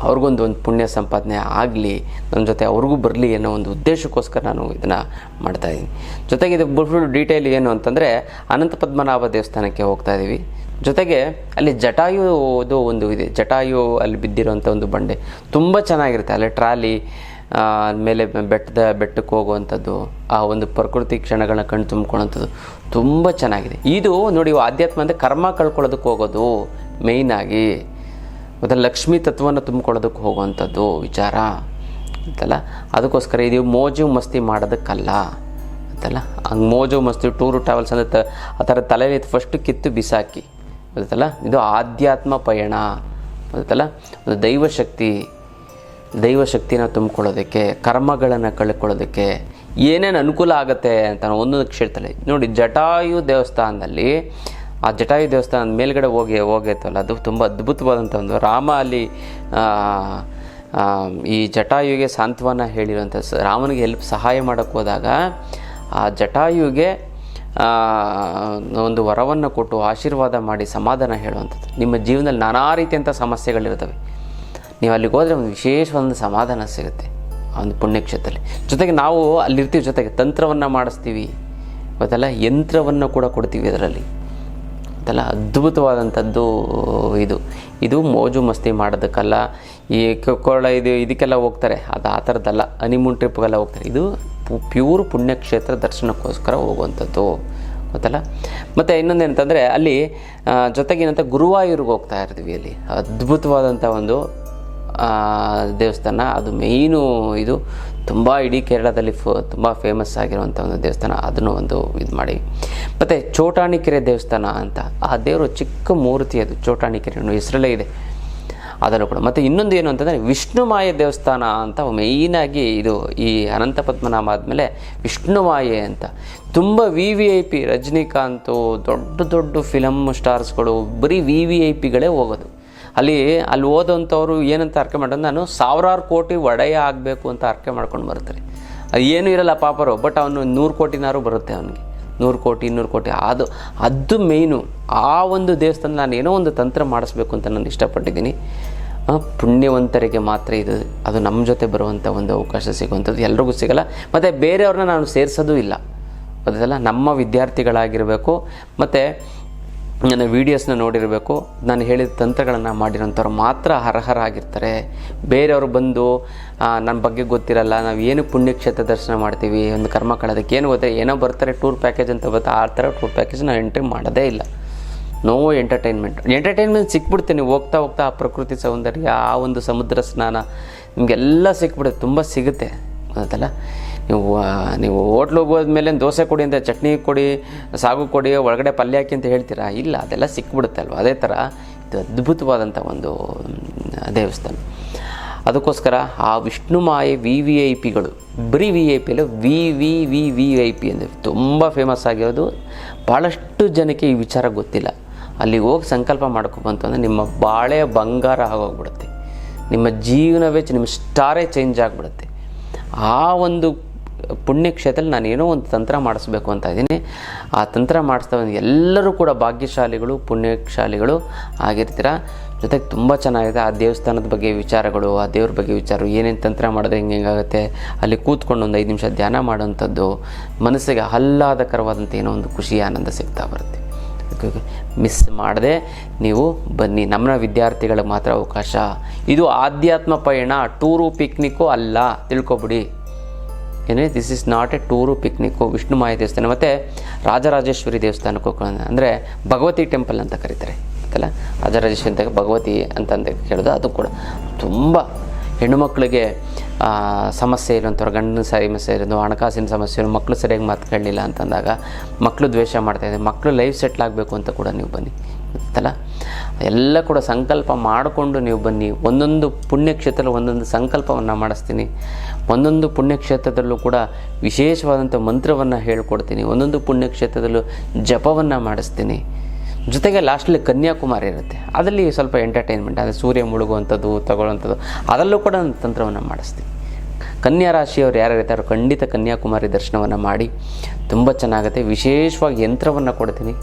ಅವ್ರಿಗೊಂದು ಒಂದು ಪುಣ್ಯ ಸಂಪಾದನೆ ಆಗಲಿ ನಮ್ಮ ಜೊತೆ ಅವ್ರಿಗೂ ಬರಲಿ ಅನ್ನೋ ಒಂದು ಉದ್ದೇಶಕ್ಕೋಸ್ಕರ ನಾನು ಇದನ್ನು ಮಾಡ್ತಾಯಿದ್ದೀನಿ ಜೊತೆಗೆ ಇದು ಫುಲ್ ಡೀಟೇಲ್ ಏನು ಅಂತಂದರೆ, ಅನಂತ ಪದ್ಮನಾಭ ದೇವಸ್ಥಾನಕ್ಕೆ ಹೋಗ್ತಾ ಇದ್ದೀವಿ. ಜೊತೆಗೆ ಅಲ್ಲಿ ಜಟಾಯುದು ಒಂದು ಇದೆ. ಜಟಾಯು ಅಲ್ಲಿ ಬಿದ್ದಿರೋಂಥ ಒಂದು ಬಂಡೆ. ತುಂಬ ಚೆನ್ನಾಗಿರುತ್ತೆ. ಅಲ್ಲಿ ಟ್ರಾಲಿ ಮೇಲೆ ಬೆಟ್ಟದ ಬೆಟ್ಟಕ್ಕೆ ಹೋಗುವಂಥದ್ದು, ಆ ಒಂದು ಪ್ರಕೃತಿ ಕ್ಷಣಗಳನ್ನ ಕಣ್ಣು ತುಂಬ್ಕೊಳ್ಳೋಂಥದ್ದು ತುಂಬ ಚೆನ್ನಾಗಿದೆ. ಇದು ನೋಡಿ ಆಧ್ಯಾತ್ಮ ಅಂದರೆ ಕರ್ಮ ಕಳ್ಕೊಳ್ಳೋದಕ್ಕೆ ಹೋಗೋದು ಮೇಯ್ನಾಗಿ ಮತ್ತು ಲಕ್ಷ್ಮೀ ತತ್ವವನ್ನು ತುಂಬಿಕೊಳ್ಳೋದಕ್ಕೆ ಹೋಗುವಂಥದ್ದು ವಿಚಾರ. ಅಂತಲ್ಲ ಅದಕ್ಕೋಸ್ಕರ ಇದು ಮೋಜು ಮಸ್ತಿ ಮಾಡೋದಕ್ಕಲ್ಲ. ಅಂತಲ್ಲ ಹಂಗೆ ಮೋಜು ಮಸ್ತಿ ಟೂರು ಟ್ರಾವೆಲ್ಸ್ ಅಂದರೆ ಆ ಥರ ತಲೆಯಲ್ಲಿ ಫಸ್ಟು ಕಿತ್ತು ಬಿಸಾಕಿ. ಗೊತ್ತಲ್ಲ ಇದು ಆಧ್ಯಾತ್ಮ ಪಯಣ ಗೊತ್ತಲ್ಲ ಒಂದು ದೈವಶಕ್ತಿ, ದೈವಶಕ್ತಿನ ತುಂಬಿಕೊಳ್ಳೋದಕ್ಕೆ, ಕರ್ಮಗಳನ್ನು ಕಳ್ಕೊಳ್ಳೋದಕ್ಕೆ ಏನೇನು ಅನುಕೂಲ ಆಗುತ್ತೆ ಅಂತ ಒಂದೊಂದು ಕ್ಷೇತ್ರದಲ್ಲಿ ನೋಡಿ, ಜಟಾಯು ದೇವಸ್ಥಾನದಲ್ಲಿ, ಆ ಜಟಾಯು ದೇವಸ್ಥಾನದ ಮೇಲ್ಗಡೆ ಹೋಗಿ, ಹೋಗೈತಲ್ಲ? ಅದು ತುಂಬ ಅದ್ಭುತವಾದಂಥ ಒಂದು ರಾಮ ಅಲ್ಲಿ ಈ ಜಟಾಯುಗೆ ಸಾಂತ್ವನ ಹೇಳಿರುವಂಥ ರಾಮನಿಗೆ ಹೆಲ್ಪ್ ಸಹಾಯ ಮಾಡೋಕ್ಕೆ ಹೋದಾಗ ಆ ಜಟಾಯುಗೆ ಒಂದು ವರವನ್ನು ಕೊಟ್ಟು ಆಶೀರ್ವಾದ ಮಾಡಿ ಸಮಾಧಾನ ಹೇಳುವಂಥದ್ದು. ನಿಮ್ಮ ಜೀವನದಲ್ಲಿ ನಾನಾ ರೀತಿಯಂಥ ಸಮಸ್ಯೆಗಳಿರ್ತವೆ ನೀವು ಅಲ್ಲಿಗೆ ಹೋದರೆ ಒಂದು ವಿಶೇಷವಾದ ಸಮಾಧಾನ ಸಿಗುತ್ತೆ ಆ ಒಂದು ಪುಣ್ಯಕ್ಷೇತ್ರದಲ್ಲಿ. ಜೊತೆಗೆ ನಾವು ಅಲ್ಲಿರ್ತೀವಿ, ಜೊತೆಗೆ ತಂತ್ರವನ್ನು ಮಾಡಿಸ್ತೀವಿ. ಗೊತ್ತಲ್ಲ? ಯಂತ್ರವನ್ನು ಕೂಡ ಕೊಡ್ತೀವಿ ಅದರಲ್ಲಿ. ಅದೆಲ್ಲ ಅದ್ಭುತವಾದಂಥದ್ದು ಇದು. ಇದು ಮೋಜು ಮಸ್ತಿ ಮಾಡೋದಕ್ಕಲ್ಲ, ಈ ಕೊಳ ಇದು ಇದಕ್ಕೆಲ್ಲ ಹೋಗ್ತಾರೆ. ಅದು ಆ ಥರದ್ದಲ್ಲ. ಹನಿಮೂನ್ ಟ್ರಿಪ್ಗೆಲ್ಲ ಹೋಗ್ತಾರೆ. ಇದು ಪ್ಯೂರ್ ಪುಣ್ಯಕ್ಷೇತ್ರ ದರ್ಶನಕ್ಕೋಸ್ಕರ ಹೋಗುವಂಥದ್ದು. ಗೊತ್ತಲ್ಲ? ಮತ್ತು ಇನ್ನೊಂದೇನಂತಂದರೆ ಅಲ್ಲಿ ಜೊತೆಗೇನಂತ ಗುರುವಾಯೂರಿಗೆ ಹೋಗ್ತಾ ಇರ್ತೀವಿ ಅಲ್ಲಿ. ಅದ್ಭುತವಾದಂಥ ಒಂದು ದೇವಸ್ಥಾನ. ಅದು ಮೇಯ್ನು ಇದು ತುಂಬ ಇಡೀ ಕೇರಳದಲ್ಲಿ ಫ, ತುಂಬ ಫೇಮಸ್ ಆಗಿರುವಂಥ ಒಂದು ದೇವಸ್ಥಾನ. ಅದನ್ನು ಒಂದು ಇದು ಮಾಡಿ. ಮತ್ತು ಚೋಟಾಣಿಕೆರೆ ದೇವಸ್ಥಾನ ಅಂತ. ಆ ದೇವರು ಚಿಕ್ಕ ಮೂರ್ತಿ ಅದು. ಚೋಟಾಣಿಕೆರೆ ಹೆಸರಲ್ಲೇ ಇದೆ. ಅದನ್ನು ಕೂಡ. ಮತ್ತು ಇನ್ನೊಂದು ಏನು ಅಂತಂದರೆ, ವಿಷ್ಣುಮಾಯೆ ದೇವಸ್ಥಾನ ಅಂತ ಮೇಯ್ನಾಗಿ ಇದು ಈ ಅನಂತ ಪದ್ಮನಾಮ ಆದಮೇಲೆ ವಿಷ್ಣುಮಾಯೆ ಅಂತ. ತುಂಬ V V I P Rajinikanth, ದೊಡ್ಡ ದೊಡ್ಡ ಫಿಲಮ್ ಸ್ಟಾರ್ಸ್ಗಳು ಬರೀ ವಿ ವಿ ಐ ಪಿಗಳೇ ಹೋಗೋದು. ಅಲ್ಲಿ ಅಲ್ಲಿ ಓದೋಂಥವ್ರು ಏನಂತ ಅರ್ಕೆ ಮಾಡೋದು ನಾನು ಸಾವಿರಾರು ಕೋಟಿ ಒಡೆಯ ಆಗಬೇಕು ಅಂತ ಅರ್ಕೆ ಮಾಡ್ಕೊಂಡು ಬರ್ತಾರೆ. ಏನು ಇರಲ್ಲ ಪಾಪರು ಬಟ್ ಅವನು ನೂರು ಕೋಟಿನಾರು ಬರುತ್ತೆ ಅವನಿಗೆ. ನೂರು ಕೋಟಿ, ಇನ್ನೂರು ಕೋಟಿ, ಅದು ಅದು ಮೇಯ್ನು ಆ ಒಂದು ದೇವಸ್ಥಾನ ನಾನು ಏನೋ ಒಂದು ತಂತ್ರ ಮಾಡಿಸ್ಬೇಕು ಅಂತ ನಾನು ಇಷ್ಟಪಟ್ಟಿದ್ದೀನಿ. ಪುಣ್ಯವಂತರಿಗೆ ಮಾತ್ರ ಇದು, ಅದು ನಮ್ಮ ಜೊತೆ ಬರುವಂಥ ಒಂದು ಅವಕಾಶ ಸಿಗುವಂಥದ್ದು ಎಲ್ರಿಗೂ ಸಿಗಲ್ಲ. ಮತ್ತು ಬೇರೆಯವ್ರನ್ನ ನಾನು ಸೇರಿಸೋದು ಇಲ್ಲ. ಅದಲ್ಲ ನಮ್ಮ ವಿದ್ಯಾರ್ಥಿಗಳಾಗಿರಬೇಕು. ಮತ್ತು ನನ್ನ ವೀಡಿಯೋಸ್ನ ನೋಡಿರಬೇಕು. ನಾನು ಹೇಳಿದ ತಂತ್ರಗಳನ್ನು ಮಾಡಿರೋಂಥವ್ರು ಮಾತ್ರ ಅರ್ಹರಾಗಿರ್ತಾರೆ. ಬೇರೆಯವರು ಬಂದು ನನ್ನ ಬಗ್ಗೆ ಗೊತ್ತಿರಲ್ಲ, ನಾವು ಏನು ಪುಣ್ಯಕ್ಷೇತ್ರ ದರ್ಶನ ಮಾಡ್ತೀವಿ, ಒಂದು ಕರ್ಮ ಕಳೋದಕ್ಕೆ ಏನು ಗೊತ್ತೆ ಏನೋ ಬರ್ತಾರೆ ಟೂರ್ ಪ್ಯಾಕೇಜ್ ಅಂತ ಬರುತ್ತೆ ಆ ಥರ ಟೂರ್ ಪ್ಯಾಕೇಜ್ ನಾನು ಎಂಟ್ರಿ ಮಾಡೋದೇ ಇಲ್ಲ. ನೋ ಎಂಟರ್ಟೈನ್ಮೆಂಟ್ ಎಂಟರ್ಟೈನ್ಮೆಂಟ್ ಸಿಕ್ಬಿಡ್ತೀನಿ ಹೋಗ್ತಾ ಹೋಗ್ತಾ ಆ ಪ್ರಕೃತಿ ಸೌಂದರ್ಯ, ಆ ಒಂದು ಸಮುದ್ರ ಸ್ನಾನ, ನಿಮಗೆಲ್ಲ ಸಿಕ್ಬಿಡುತ್ತೆ, ತುಂಬ ಸಿಗುತ್ತೆ. ಗೊತ್ತಲ್ಲ ನೀವು ನೀವು ಹೋಟ್ಲಿಗೆ ಹೋದ್ಮೇಲೆ ದೋಸೆ ಕೊಡಿ ಅಂತ ಚಟ್ನಿ ಕೊಡಿ, ಸಾಗು ಕೊಡಿ, ಒಳಗಡೆ ಪಲ್ಯ ಹಾಕಿ ಅಂತ ಹೇಳ್ತೀರಾ? ಇಲ್ಲ, ಅದೆಲ್ಲ ಸಿಕ್ಬಿಡುತ್ತೆ ಅಲ್ವ? ಅದೇ ಥರ ಇದು ಅದ್ಭುತವಾದಂಥ ಒಂದು ದೇವಸ್ಥಾನ. ಅದಕ್ಕೋಸ್ಕರ ಆ ವಿಷ್ಣು ಮಾಯೆ ವಿ ವಿ ಐ ಪಿಗಳು, ಬರೀ V I P V V V V I P ಅಂದರೆ ತುಂಬ ಫೇಮಸ್ ಆಗಿರೋದು. ಭಾಳಷ್ಟು ಜನಕ್ಕೆ ಈ ವಿಚಾರ ಗೊತ್ತಿಲ್ಲ. ಅಲ್ಲಿಗೆ ಹೋಗಿ ಸಂಕಲ್ಪ ಮಾಡ್ಕೊಬಂತು ಅಂದರೆ ನಿಮ್ಮ ಬಾಳೆ ಬಂಗಾರ ಆಗೋಗ್ಬಿಡುತ್ತೆ. ನಿಮ್ಮ ಜೀವನವೇ ನಿಮ್ಮ ಸ್ಟಾರೇ ಚೇಂಜ್ ಆಗಿಬಿಡುತ್ತೆ. ಆ ಒಂದು ಪುಣ್ಯಕ್ಷೇತ್ರದಲ್ಲಿ ನಾನು ಏನೋ ಒಂದು ತಂತ್ರ ಮಾಡಿಸ್ಬೇಕು ಅಂತ ಇದ್ದೀನಿ. ಆ ತಂತ್ರ ಮಾಡಿಸ್ತಾ ಎಲ್ಲರೂ ಕೂಡ ಭಾಗ್ಯಶಾಲಿಗಳು ಪುಣ್ಯಶಾಲಿಗಳು ಆಗಿರ್ತೀರ? ಜೊತೆಗೆ ತುಂಬ ಚೆನ್ನಾಗಿದೆ. ಆ ದೇವಸ್ಥಾನದ ಬಗ್ಗೆ ವಿಚಾರಗಳು, ಆ ದೇವ್ರ ಬಗ್ಗೆ ವಿಚಾರ ಏನೇನು ತಂತ್ರ ಮಾಡಿದ್ರೆ ಹಿಂಗೆ ಹೆಂಗಾಗುತ್ತೆ ಅಲ್ಲಿ ಕೂತ್ಕೊಂಡು ಒಂದು ಐದು ನಿಮಿಷ ಧ್ಯಾನ ಮಾಡುವಂಥದ್ದು, ಮನಸ್ಸಿಗೆ ಆಹ್ಲಾದಕರವಾದಂಥ ಏನೋ ಒಂದು ಖುಷಿ, ಆನಂದ ಸಿಗ್ತಾ ಬರುತ್ತೆ. ಮಿಸ್ ಮಾಡದೆ, ನೀವು ಬನ್ನಿ. ನಮ್ಮ ವಿದ್ಯಾರ್ಥಿಗಳಿಗೆ ಮಾತ್ರ ಅವಕಾಶ. ಇದು ಆಧ್ಯಾತ್ಮ ಪಯಣ, ಟೂರು ಪಿಕ್ನಿಕ್ಕು ಅಲ್ಲ. ತಿಳ್ಕೊಬಿಡಿ. ಏನೇ this is not a tour picnic Vishnu Maya ದೇವಸ್ಥಾನ, ಮತ್ತು ರಾಜರಾಜೇಶ್ವರಿ ದೇವಸ್ಥಾನಕ್ಕೆ ಅಂದರೆ ಭಗವತಿ ಟೆಂಪಲ್ ಅಂತ ಕರೀತಾರೆ, ಗೊತ್ತಲ್ಲ? ರಾಜರಾಜೇಶ್ವರಿ ಅಂತ ಭಗವತಿ ಅಂತಂದು ಕೇಳೋದು, ಅದು ಕೂಡ ತುಂಬ ಹೆಣ್ಣುಮಕ್ಕಳಿಗೆ ಸಮಸ್ಯೆ ಇರೋಂಥವ್ರು ಗಂಡನ ಸಮಸ್ಯೆ ಇರೋದು ಹಣಕಾಸಿನ ಸಮಸ್ಯೆ ಇರೋ ಮಕ್ಕಳು ಸರಿಯಾಗಿ ಮಾತು ಕೇಳಲಿಲ್ಲ ಅಂತಂದಾಗ ಮಕ್ಕಳು ದ್ವೇಷ ಮಾಡ್ತಾಯಿದ್ದಾರೆ ಮಕ್ಕಳು ಲೈಫ್ ಸೆಟ್ಲ್ ಆಗಬೇಕು ಅಂತ ಕೂಡ ನೀವು ಬನ್ನಿ, ಗೊತ್ತಲ್ಲ? ಎಲ್ಲ ಕೂಡ ಸಂಕಲ್ಪ ಮಾಡಿಕೊಂಡು ನೀವು ಬನ್ನಿ. ಒಂದೊಂದು ಪುಣ್ಯಕ್ಷೇತ್ರ ಒಂದೊಂದು ಸಂಕಲ್ಪವನ್ನು ಮಾಡಿಸ್ತೀನಿ. ಒಂದೊಂದು ಪುಣ್ಯಕ್ಷೇತ್ರದಲ್ಲೂ ಕೂಡ ವಿಶೇಷವಾದಂಥ ಮಂತ್ರವನ್ನು ಹೇಳ್ಕೊಡ್ತೀನಿ. ಒಂದೊಂದು ಪುಣ್ಯಕ್ಷೇತ್ರದಲ್ಲೂ ಜಪವನ್ನು ಮಾಡಿಸ್ತೀನಿ. ಜೊತೆಗೆ ಲಾಸ್ಟಲ್ಲಿ ಕನ್ಯಾಕುಮಾರಿ ಇರುತ್ತೆ. ಅದರಲ್ಲಿ ಸ್ವಲ್ಪ ಎಂಟರ್ಟೈನ್ಮೆಂಟ್ ಅಂದರೆ ಸೂರ್ಯ ಮುಳುಗುವಂಥದ್ದು, ತಗೊಳ್ಳುವಂಥದ್ದು, ಅದರಲ್ಲೂ ಕೂಡ ನಾನು ತಂತ್ರವನ್ನು ಮಾಡಿಸ್ತೀನಿ. ಕನ್ಯಾ ರಾಶಿಯವರು ಯಾರು ಇರ್ತಾರೋ ಖಂಡಿತ ಕನ್ಯಾಕುಮಾರಿ ದರ್ಶನವನ್ನು ಮಾಡಿ ತುಂಬ ಚೆನ್ನಾಗುತ್ತೆ. ವಿಶೇಷವಾಗಿ ಯಂತ್ರವನ್ನು ಕೊಡ್ತೀನಿ.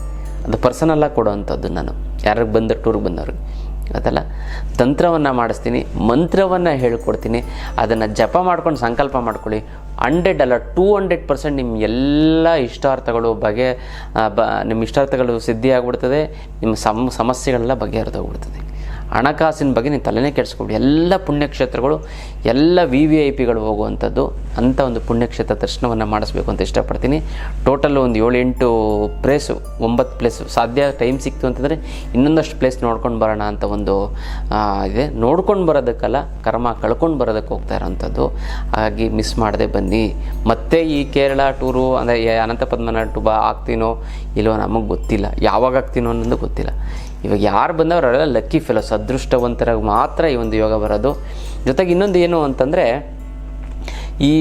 ಅದು ಪರ್ಸನಲ್ಲಾಗಿ ಕೊಡುವಂಥದ್ದು ನಾನು. ಯಾರಿಗೆ ಬಂದ ಟೂರ್ಗೆ ಬಂದವ್ರಿಗೆ ಅದಲ್ಲ ತಂತ್ರವನ್ನು ಮಾಡಿಸ್ತೀನಿ, ಮಂತ್ರವನ್ನು ಹೇಳ್ಕೊಡ್ತೀನಿ, ಅದನ್ನು ಜಪ ಮಾಡ್ಕೊಂಡು ಸಂಕಲ್ಪ ಮಾಡ್ಕೊಳ್ಳಿ. ಹಂಡ್ರೆಡ್ ಅಲ್ಲ ಟೂ ಹಂಡ್ರೆಡ್ ಪರ್ಸೆಂಟ್ ನಿಮ್ಮ ಎಲ್ಲ ಇಷ್ಟಾರ್ಥಗಳು ಬಗೆ ಬ ನಿಮ್ಮ ಇಷ್ಟಾರ್ಥಗಳು ಸಿದ್ಧಿಯಾಗ್ಬಿಡ್ತದೆ, ನಿಮ್ಮ ಸಮ, ಸಮಸ್ಯೆಗಳೆಲ್ಲ ಬಗೆಹರಿದೋಗ್ಬಿಡ್ತದೆ. ಹಣಕಾಸಿನ ಬಗ್ಗೆ ನೀವು ತಲೆನೇ ಕೆಡಿಸ್ಕೊಬಿಡಿ. ಎಲ್ಲ ಪುಣ್ಯಕ್ಷೇತ್ರಗಳು, ಎಲ್ಲ ವಿ ವಿ ಐ ಪಿಗಳು ಹೋಗುವಂಥದ್ದು ಅಂಥ ಒಂದು ಪುಣ್ಯಕ್ಷೇತ್ರ ದರ್ಶನವನ್ನು ಮಾಡಿಸ್ಬೇಕು ಅಂತ ಇಷ್ಟಪಡ್ತೀನಿ. ಟೋಟಲ್ ಒಂದು ಏಳೆಂಟು ಪ್ಲೇಸು ಒಂಬತ್ತು ಪ್ಲೇಸು ಸಾಧ್ಯ ಟೈಮ್ ಸಿಕ್ತು ಅಂತಂದರೆ ಇನ್ನೊಂದಷ್ಟು ಪ್ಲೇಸ್ ನೋಡ್ಕೊಂಡು ಬರೋಣ ಅಂತ ಒಂದು ಇದೆ. ನೋಡ್ಕೊಂಡು ಬರೋದಕ್ಕಲ್ಲ, ಕರ್ಮ ಕಳ್ಕೊಂಡು ಬರೋದಕ್ಕೆ ಹೋಗ್ತಾ ಇರೋವಂಥದ್ದು ಹಾಗಾಗಿ ಮಿಸ್ ಮಾಡದೆ ಬನ್ನಿ. ಮತ್ತೆ ಈ ಕೇರಳ ಟೂರು ಅಂದರೆ ಅನಂತ ಪದ್ಮನಾಭ ಟೂಬ ಆಗ್ತೀನೋ ಇಲ್ಲೋ ನಮಗೆ ಗೊತ್ತಿಲ್ಲ. ಯಾವಾಗ ಆಗ್ತೀನೋ ಅನ್ನೋದು ಗೊತ್ತಿಲ್ಲ. ಇವಾಗ ಯಾರು ಬಂದವರು ಅವರೆಲ್ಲ ಲಕ್ಕಿ ಫೆಲೋಸ್ ಅದೃಷ್ಟವಂತರಾಗಿ ಮಾತ್ರ ಈ ಒಂದು ಯೋಗ ಬರೋದು. ಜೊತೆಗೆ ಇನ್ನೊಂದು ಏನು ಅಂತಂದರೆ, ಈ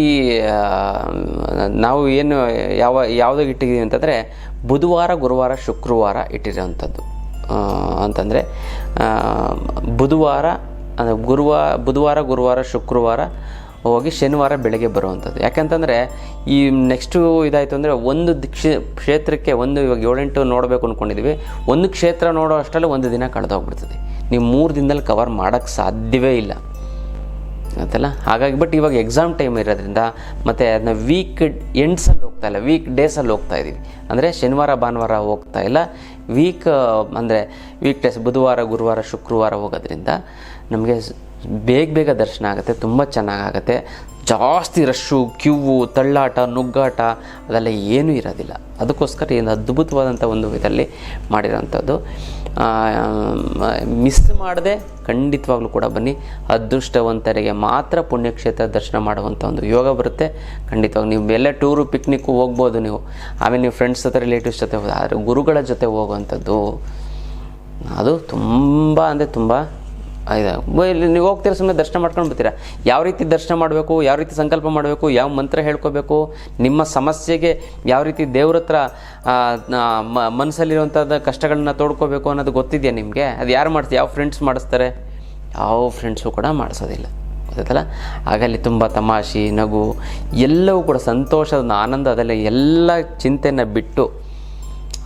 ನಾವು ಏನು ಯಾವ ಯಾವುದಾಗ ಇಟ್ಟಿದ್ದೀವಿ ಅಂತಂದರೆ, ಬುಧವಾರ, ಗುರುವಾರ, ಶುಕ್ರವಾರ ಇಟ್ಟಿರೋವಂಥದ್ದು. ಅಂತಂದರೆ ಬುಧವಾರ, ಅಂದರೆ ಗುರುವಾರ ಬುಧವಾರ, ಗುರುವಾರ, ಶುಕ್ರವಾರ ಹೋಗಿ ಶನಿವಾರ ಬೆಳಗ್ಗೆ ಬರುವಂಥದ್ದು. ಯಾಕಂತಂದರೆ ಈ ನೆಕ್ಸ್ಟು ಇದಾಯಿತು ಅಂದರೆ ಒಂದು ಕ್ಷೇ, ಕ್ಷೇತ್ರಕ್ಕೆ ಒಂದು ಇವಾಗ ಏಳೆಂಟು ನೋಡಬೇಕು ಅಂದ್ಕೊಂಡಿದ್ದೀವಿ ಒಂದು ಕ್ಷೇತ್ರ ನೋಡೋ ಅಷ್ಟರಲ್ಲಿ ಒಂದು ದಿನ ಕಳೆದೋಗ್ಬಿಡ್ತದೆ ನೀವು ಮೂರು ದಿನದಲ್ಲಿ ಕವರ್ ಮಾಡೋಕ್ಕೆ ಸಾಧ್ಯವೇ ಇಲ್ಲ. ಆಯ್ತಲ್ಲ? ಹಾಗಾಗಿ ಬಟ್ ಇವಾಗ ಎಕ್ಸಾಮ್ ಟೈಮ್ ಇರೋದ್ರಿಂದ ಮತ್ತು ಅದನ್ನ ವೀಕ್ ಎಂಡ್ಸಲ್ಲಿ ಹೋಗ್ತಾ ಇಲ್ಲ. ವೀಕ್ ಡೇಸಲ್ಲಿ ಹೋಗ್ತಾ ಇದ್ದೀವಿ ಅಂದರೆ ಶನಿವಾರ, ಭಾನುವಾರ ಹೋಗ್ತಾ ಇಲ್ಲ. ವೀಕ್ ಅಂದರೆ ವೀಕ್ ಡೇಸ್ ಬುಧವಾರ, ಗುರುವಾರ, ಶುಕ್ರವಾರ ಹೋಗೋದ್ರಿಂದ ನಮಗೆ ಬೇಗ ಬೇಗ ದರ್ಶನ ಆಗುತ್ತೆ, ತುಂಬ ಚೆನ್ನಾಗಾಗುತ್ತೆ. ಜಾಸ್ತಿ ರಶ್ಶು, ಕ್ಯೂವು, ತಳ್ಳಾಟ, ನುಗ್ಗಾಟ, ಅದೆಲ್ಲ ಏನೂ ಇರೋದಿಲ್ಲ. ಅದಕ್ಕೋಸ್ಕರ ಏನು ಅದ್ಭುತವಾದಂಥ ಒಂದು ಇದರಲ್ಲಿ ಮಾಡಿರೋಂಥದ್ದು. ಮಿಸ್ ಮಾಡದೆ ಖಂಡಿತವಾಗ್ಲೂ ಕೂಡ ಬನ್ನಿ. ಅದೃಷ್ಟವಂತರಿಗೆ ಮಾತ್ರ ಪುಣ್ಯಕ್ಷೇತ್ರ ದರ್ಶನ ಮಾಡುವಂಥ ಒಂದು ಯೋಗ ಬರುತ್ತೆ. ಖಂಡಿತವಾಗಿ ನೀವು ಎಲ್ಲ ಟೂರು ಪಿಕ್ನಿಕ್ಕು ಹೋಗ್ಬೋದು ನೀವು. ಆಮೇಲೆ ನೀವು ಫ್ರೆಂಡ್ಸ್ ಜೊತೆ ರಿಲೇಟಿವ್ಸ್ ಜೊತೆ ಹೋದ ಗುರುಗಳ ಜೊತೆ ಹೋಗುವಂಥದ್ದು, ಅದು ತುಂಬ ಅಂದರೆ ತುಂಬ ಇಲ್ಲಿ ನೀವು ಹೋಗ್ತೀರ ಸುಮ್ಮನೆ ದರ್ಶನ ಮಾಡ್ಕೊಂಡು ಬರ್ತೀರಾ? ಯಾವ ರೀತಿ ದರ್ಶನ ಮಾಡಬೇಕು, ಯಾವ ರೀತಿ ಸಂಕಲ್ಪ ಮಾಡಬೇಕು, ಯಾವ ಮಂತ್ರ ಹೇಳ್ಕೋಬೇಕು, ನಿಮ್ಮ ಸಮಸ್ಯೆಗೆ ಯಾವ ರೀತಿ ದೇವ್ರ ಹತ್ರ ಮನಸ್ಸಲ್ಲಿರುವಂಥದ್ದು ಕಷ್ಟಗಳನ್ನ ತೋಡ್ಕೋಬೇಕು ಅನ್ನೋದು ಗೊತ್ತಿದೆಯಾ ನಿಮಗೆ? ಅದು ಯಾರು ಮಾಡಿಸ್ತಾರೆ ಯಾವ ಫ್ರೆಂಡ್ಸ್ ಮಾಡಿಸ್ತಾರೆ? ಯಾವ ಫ್ರೆಂಡ್ಸು ಕೂಡ ಮಾಡಿಸೋದಿಲ್ಲ. ಗೊತ್ತಾಯ್ತಲ್ಲ? ಆಗ ಅಲ್ಲಿ ತುಂಬ ತಮಾಷೆ, ನಗು, ಎಲ್ಲವೂ ಕೂಡ ಸಂತೋಷದ ಆನಂದ ಅದೆಲ್ಲ ಎಲ್ಲ ಚಿಂತೆಯನ್ನು ಬಿಟ್ಟು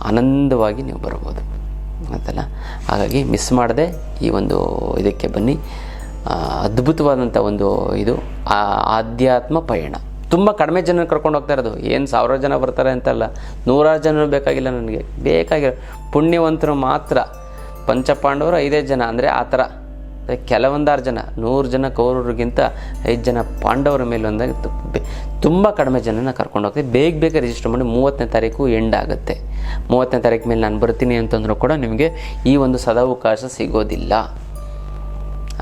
ಆನಂದವಾಗಿ ನೀವು ಬರ್ಬೋದು. ಆಯ್ತಲ್ಲ ಹಾಗಾಗಿ ಮಿಸ್ ಮಾಡದೆ ಈ ಒಂದು ಇದಕ್ಕೆ ಬನ್ನಿ. ಅದ್ಭುತವಾದಂಥ ಒಂದು ಇದು ಆಧ್ಯಾತ್ಮ ಪಯಣ. ತುಂಬ ಕಡಿಮೆ ಜನ ಕರ್ಕೊಂಡು ಹೋಗ್ತಾ ಇರೋದು. ಏನು ಸಾವಿರ ಜನ ಬರ್ತಾರೆ ಅಂತಲ್ಲ. ನೂರಾರು ಜನ ಬೇಕಾಗಿಲ್ಲ ನನಗೆ. ಬೇಕಾಗಿರೋ ಪುಣ್ಯವಂತರು ಮಾತ್ರ. ಪಂಚಪಾಂಡವರು ಐದೇ ಜನ. ಅಂದರೆ ಆ ಥರ. ಕೆಲವೊಂದಾರು ಜನ, ನೂರು ಜನ ಕೌರವರಿಗಿಂತ ಐದು ಜನ ಪಾಂಡವರ ಮೇಲೆ ಒಂದಾಗ ತುಂಬ ಕಡಿಮೆ ಜನನ ಕರ್ಕೊಂಡು ಹೋಗ್ತೀವಿ. ಬೇಗ ಬೇಗ ರಿಜಿಸ್ಟರ್ ಮಾಡಿ ಮೂವತ್ತನೇ ತಾರೀಕು ಎಂಡ್ ಆಗುತ್ತೆ. ಮೂವತ್ತನೇ ತಾರೀಕು ಮೇಲೆ ನಾನು ಬರ್ತೀನಿ ಅಂತಂದ್ರೂ ಕೂಡ ನಿಮಗೆ ಈ ಒಂದು ಸದಾವಕಾಶ ಸಿಗೋದಿಲ್ಲ.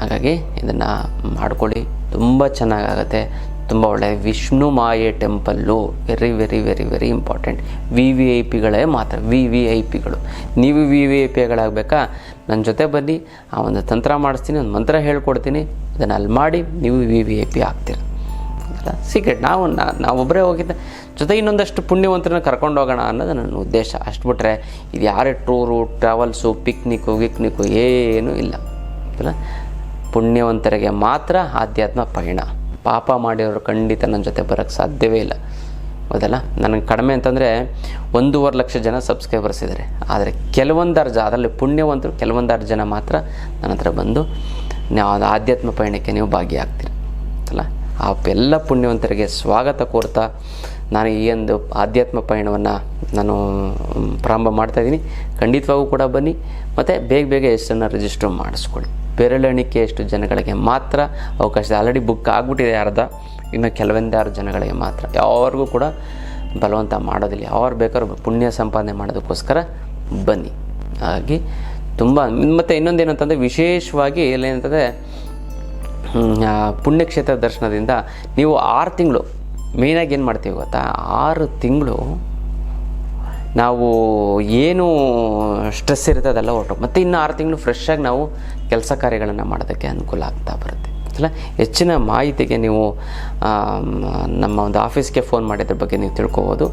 ಹಾಗಾಗಿ ಇದನ್ನು ಮಾಡ್ಕೊಳ್ಳಿ. ತುಂಬ ಚೆನ್ನಾಗಾಗತ್ತೆ. ತುಂಬ ಒಳ್ಳೆ Vishnu Maya temple. Very very very very important V V I ಪಿಗಳೇ ಮಾತ್ರ. ವಿ ವಿ ಐ ಪಿಗಳು ನೀವು ವಿ ವಿ ಐ ಪಿಗಳಾಗಬೇಕಾ ನನ್ನ ಜೊತೆ ಬನ್ನಿ. ಆ ಒಂದು ತಂತ್ರ ಮಾಡಿಸ್ತೀನಿ, ಒಂದು ಮಂತ್ರ ಹೇಳ್ಕೊಡ್ತೀನಿ. ಅದನ್ನು ಅಲ್ಲಿ ಮಾಡಿ ನೀವು ವಿ ವಿ ಐ ಪಿ ಆಗ್ತೀರ. ಸೀಕ್ರೆಟ್ ನಾವು ನಾವೊಬ್ಬರೇ ಹೋಗಿದ್ದೆ ಜೊತೆ ಇನ್ನೊಂದಷ್ಟು ಪುಣ್ಯವಂತರನ್ನ ಕರ್ಕೊಂಡು ಹೋಗೋಣ ಅನ್ನೋದು ನನ್ನ ಉದ್ದೇಶ. ಅಷ್ಟು ಬಿಟ್ಟರೆ ಇದು ಯಾರೇ ಟೂರು ಟ್ರಾವೆಲ್ಸು ಪಿಕ್ನಿಕ್ಕು ಗಿಕ್ನಿಕ್ಕು ಏನೂ ಇಲ್ಲ. ಪುಣ್ಯವಂತರಿಗೆ ಮಾತ್ರ ಆಧ್ಯಾತ್ಮ ಪಯಣ ಪಾಪ ಮಾಡಿರೋರು ಖಂಡಿತ ನನ್ನ ಜೊತೆ ಬರೋಕ್ಕೆ ಸಾಧ್ಯವೇ ಇಲ್ಲ. ಹೌದಲ್ಲ? ನನಗೆ ಕಡಿಮೆ ಅಂತಂದರೆ ಒಂದೂವರೆ ಲಕ್ಷ ಜನ ಸಬ್ಸ್ಕ್ರೈಬರ್ಸ್ ಇದ್ದಾರೆ ಆದರೆ ಕೆಲವೊಂದಾರು ಜ ಅದರಲ್ಲಿ ಪುಣ್ಯವಂತರು ಕೆಲವೊಂದಾರು ಜನ ಮಾತ್ರ ನನ್ನ ಹತ್ರ ಬಂದು ನಾವು ಆಧ್ಯಾತ್ಮ ಪಯಣಕ್ಕೆ ನೀವು ಭಾಗಿಯಾಗ್ತೀರಿ. ಅಲ್ಲ ಆ ಎಲ್ಲ ಪುಣ್ಯವಂತರಿಗೆ ಸ್ವಾಗತ ಕೋರ್ತಾ ನಾನು ಈ ಒಂದು ಆಧ್ಯಾತ್ಮ ಪಯಣವನ್ನು ನಾನು ಪ್ರಾರಂಭ ಪ್ರಾರಂಭ ಮಾಡ್ತಾಯಿದ್ದೀನಿ ಖಂಡಿತವಾಗೂ ಕೂಡ ಬನ್ನಿ. ಮತ್ತು ಬೇಗ ಬೇಗ ಹೆಸರನ್ನು ರಿಜಿಸ್ಟರ್ ಮಾಡಿಸ್ಕೊಳ್ಳಿ. ಬೆರಳೆಣಿಕೆ ಎಷ್ಟು ಜನಗಳಿಗೆ ಮಾತ್ರ ಅವಕಾಶ ಆಲ್ರೆಡಿ ಬುಕ್ ಆಗಿಬಿಟ್ಟಿದೆ ಅರ್ಧ ಇನ್ನು ಕೆಲವೊಂದಾರು ಜನಗಳಿಗೆ ಮಾತ್ರ. ಯಾವ್ರಿಗೂ ಕೂಡ ಬಲವಂತ ಮಾಡೋದಿಲ್ಲ. ಅವ್ರು ಬೇಕಾದ್ರೂ ಪುಣ್ಯ ಸಂಪಾದನೆ ಮಾಡೋದಕ್ಕೋಸ್ಕರ ಬನ್ನಿ. ಹಾಗಾಗಿ ತುಂಬ, ಮತ್ತು ಇನ್ನೊಂದೇನಂತಂದರೆ ವಿಶೇಷವಾಗಿ ಏನಂತಂದರೆ ಪುಣ್ಯಕ್ಷೇತ್ರ ದರ್ಶನದಿಂದ ನೀವು ಆರು ತಿಂಗಳು ಮೇಯ್ನಾಗಿ ಏನು ಮಾಡ್ತೀವಿ ಗೊತ್ತಾ? ಆರು ತಿಂಗಳು ನಾವು ಏನು ಸ್ಟ್ರೆಸ್ ಇರುತ್ತೆ ಅದೆಲ್ಲ ಹೊರಟು ಮತ್ತು ಇನ್ನು ಆರು ತಿಂಗಳು ಫ್ರೆಶ್ಶಾಗಿ ನಾವು ಕೆಲಸ ಕಾರ್ಯಗಳನ್ನು ಮಾಡೋದಕ್ಕೆ ಅನುಕೂಲ ಆಗ್ತಾ ಬರುತ್ತೆ. ಅಲ್ಲ, ಹೆಚ್ಚಿನ ಮಾಹಿತಿಗೆ ನೀವು ನಮ್ಮ ಒಂದು ಆಫೀಸ್ಗೆ ಫೋನ್ ಮಾಡಿದ್ರ ಬಗ್ಗೆ ನೀವು ತಿಳ್ಕೊಬೋದು.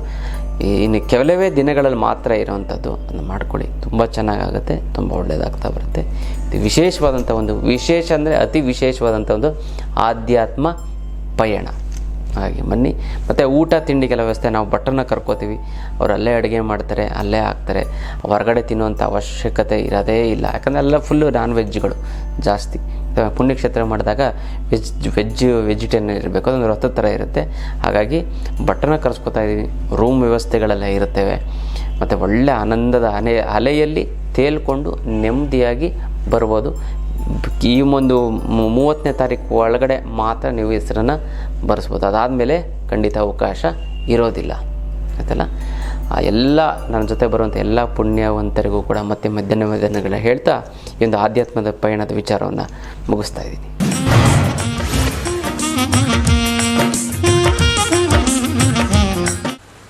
ಇನ್ನು ಕೆಲವೇ ದಿನಗಳಲ್ಲಿ ಮಾತ್ರ ಇರೋವಂಥದ್ದು ಅದನ್ನು ಮಾಡ್ಕೊಳ್ಳಿ. ತುಂಬ ಚೆನ್ನಾಗಾಗುತ್ತೆ, ತುಂಬ ಒಳ್ಳೆಯದಾಗ್ತಾ ಬರುತ್ತೆ. ಇದು ವಿಶೇಷವಾದಂಥ ಒಂದು ವಿಶೇಷ ಅಂದರೆ ಅತಿ ವಿಶೇಷವಾದಂಥ ಒಂದು ಆಧ್ಯಾತ್ಮ ಪಯಣ. ಹಾಗೆ ಬನ್ನಿ. ಮತ್ತು ಊಟ ತಿಂಡಿಗೆಲ್ಲ ವ್ಯವಸ್ಥೆ ನಾವು ಭಟ್ಟರನ್ನ ಕರ್ಕೋತೀವಿ. ಅವ್ರು ಅಲ್ಲೇ ಅಡುಗೆ ಮಾಡ್ತಾರೆ, ಅಲ್ಲೇ ಹಾಕ್ತಾರೆ. ಹೊರಗಡೆ ತಿನ್ನುವಂಥ ಅವಶ್ಯಕತೆ ಇರೋದೇ ಇಲ್ಲ. ಯಾಕಂದರೆ ಎಲ್ಲ ಫುಲ್ಲು ನಾನ್ ವೆಜ್ಗಳು ಜಾಸ್ತಿ. ಪುಣ್ಯಕ್ಷೇತ್ರ ಮಾಡಿದಾಗ ವೆಜ್ ವೆಜ್ ವೆಜಿಟೇರಿಯನ್ ಇರಬೇಕು. ಅದೊಂದು ರಥ ಥರ ಇರುತ್ತೆ. ಹಾಗಾಗಿ ಬಟ್ಟನ ಕರೆಸ್ಕೊತಾ ಇದ್ದೀವಿ ರೂಮ್ ವ್ಯವಸ್ಥೆಗಳೆಲ್ಲ ಇರುತ್ತವೆ. ಮತ್ತು ಒಳ್ಳೆ ಆನಂದದ ಅಲೆ ಅಲೆಯಲ್ಲಿ ತೇಲ್ಕೊಂಡು ನೆಮ್ಮದಿಯಾಗಿ ಬರ್ಬೋದು. ಈ ಒಂದು ಮೂವತ್ತನೇ ತಾರೀಕು ಒಳಗಡೆ ಮಾತ್ರ ನೀವು ಹೆಸರನ್ನು ಬರೆಸ್ಬೋದು. ಅದಾದಮೇಲೆ ಖಂಡಿತ ಅವಕಾಶ ಇರೋದಿಲ್ಲ. ಆಯ್ತಲ್ಲ? ಆ ಎಲ್ಲ ನನ್ನ ಜೊತೆ ಬರುವಂಥ ಎಲ್ಲ ಪುಣ್ಯವಂತರಿಗೂ ಕೂಡ ಮತ್ತೆ ಮಧ್ಯಾಹ್ನ ಮಧ್ಯಾಹ್ನಗಳ ಹೇಳ್ತಾ ಈ ಒಂದು ಆಧ್ಯಾತ್ಮದ ಪಯಣದ ವಿಚಾರವನ್ನು ಮುಗಿಸ್ತಾ ಇದ್ದೀನಿ.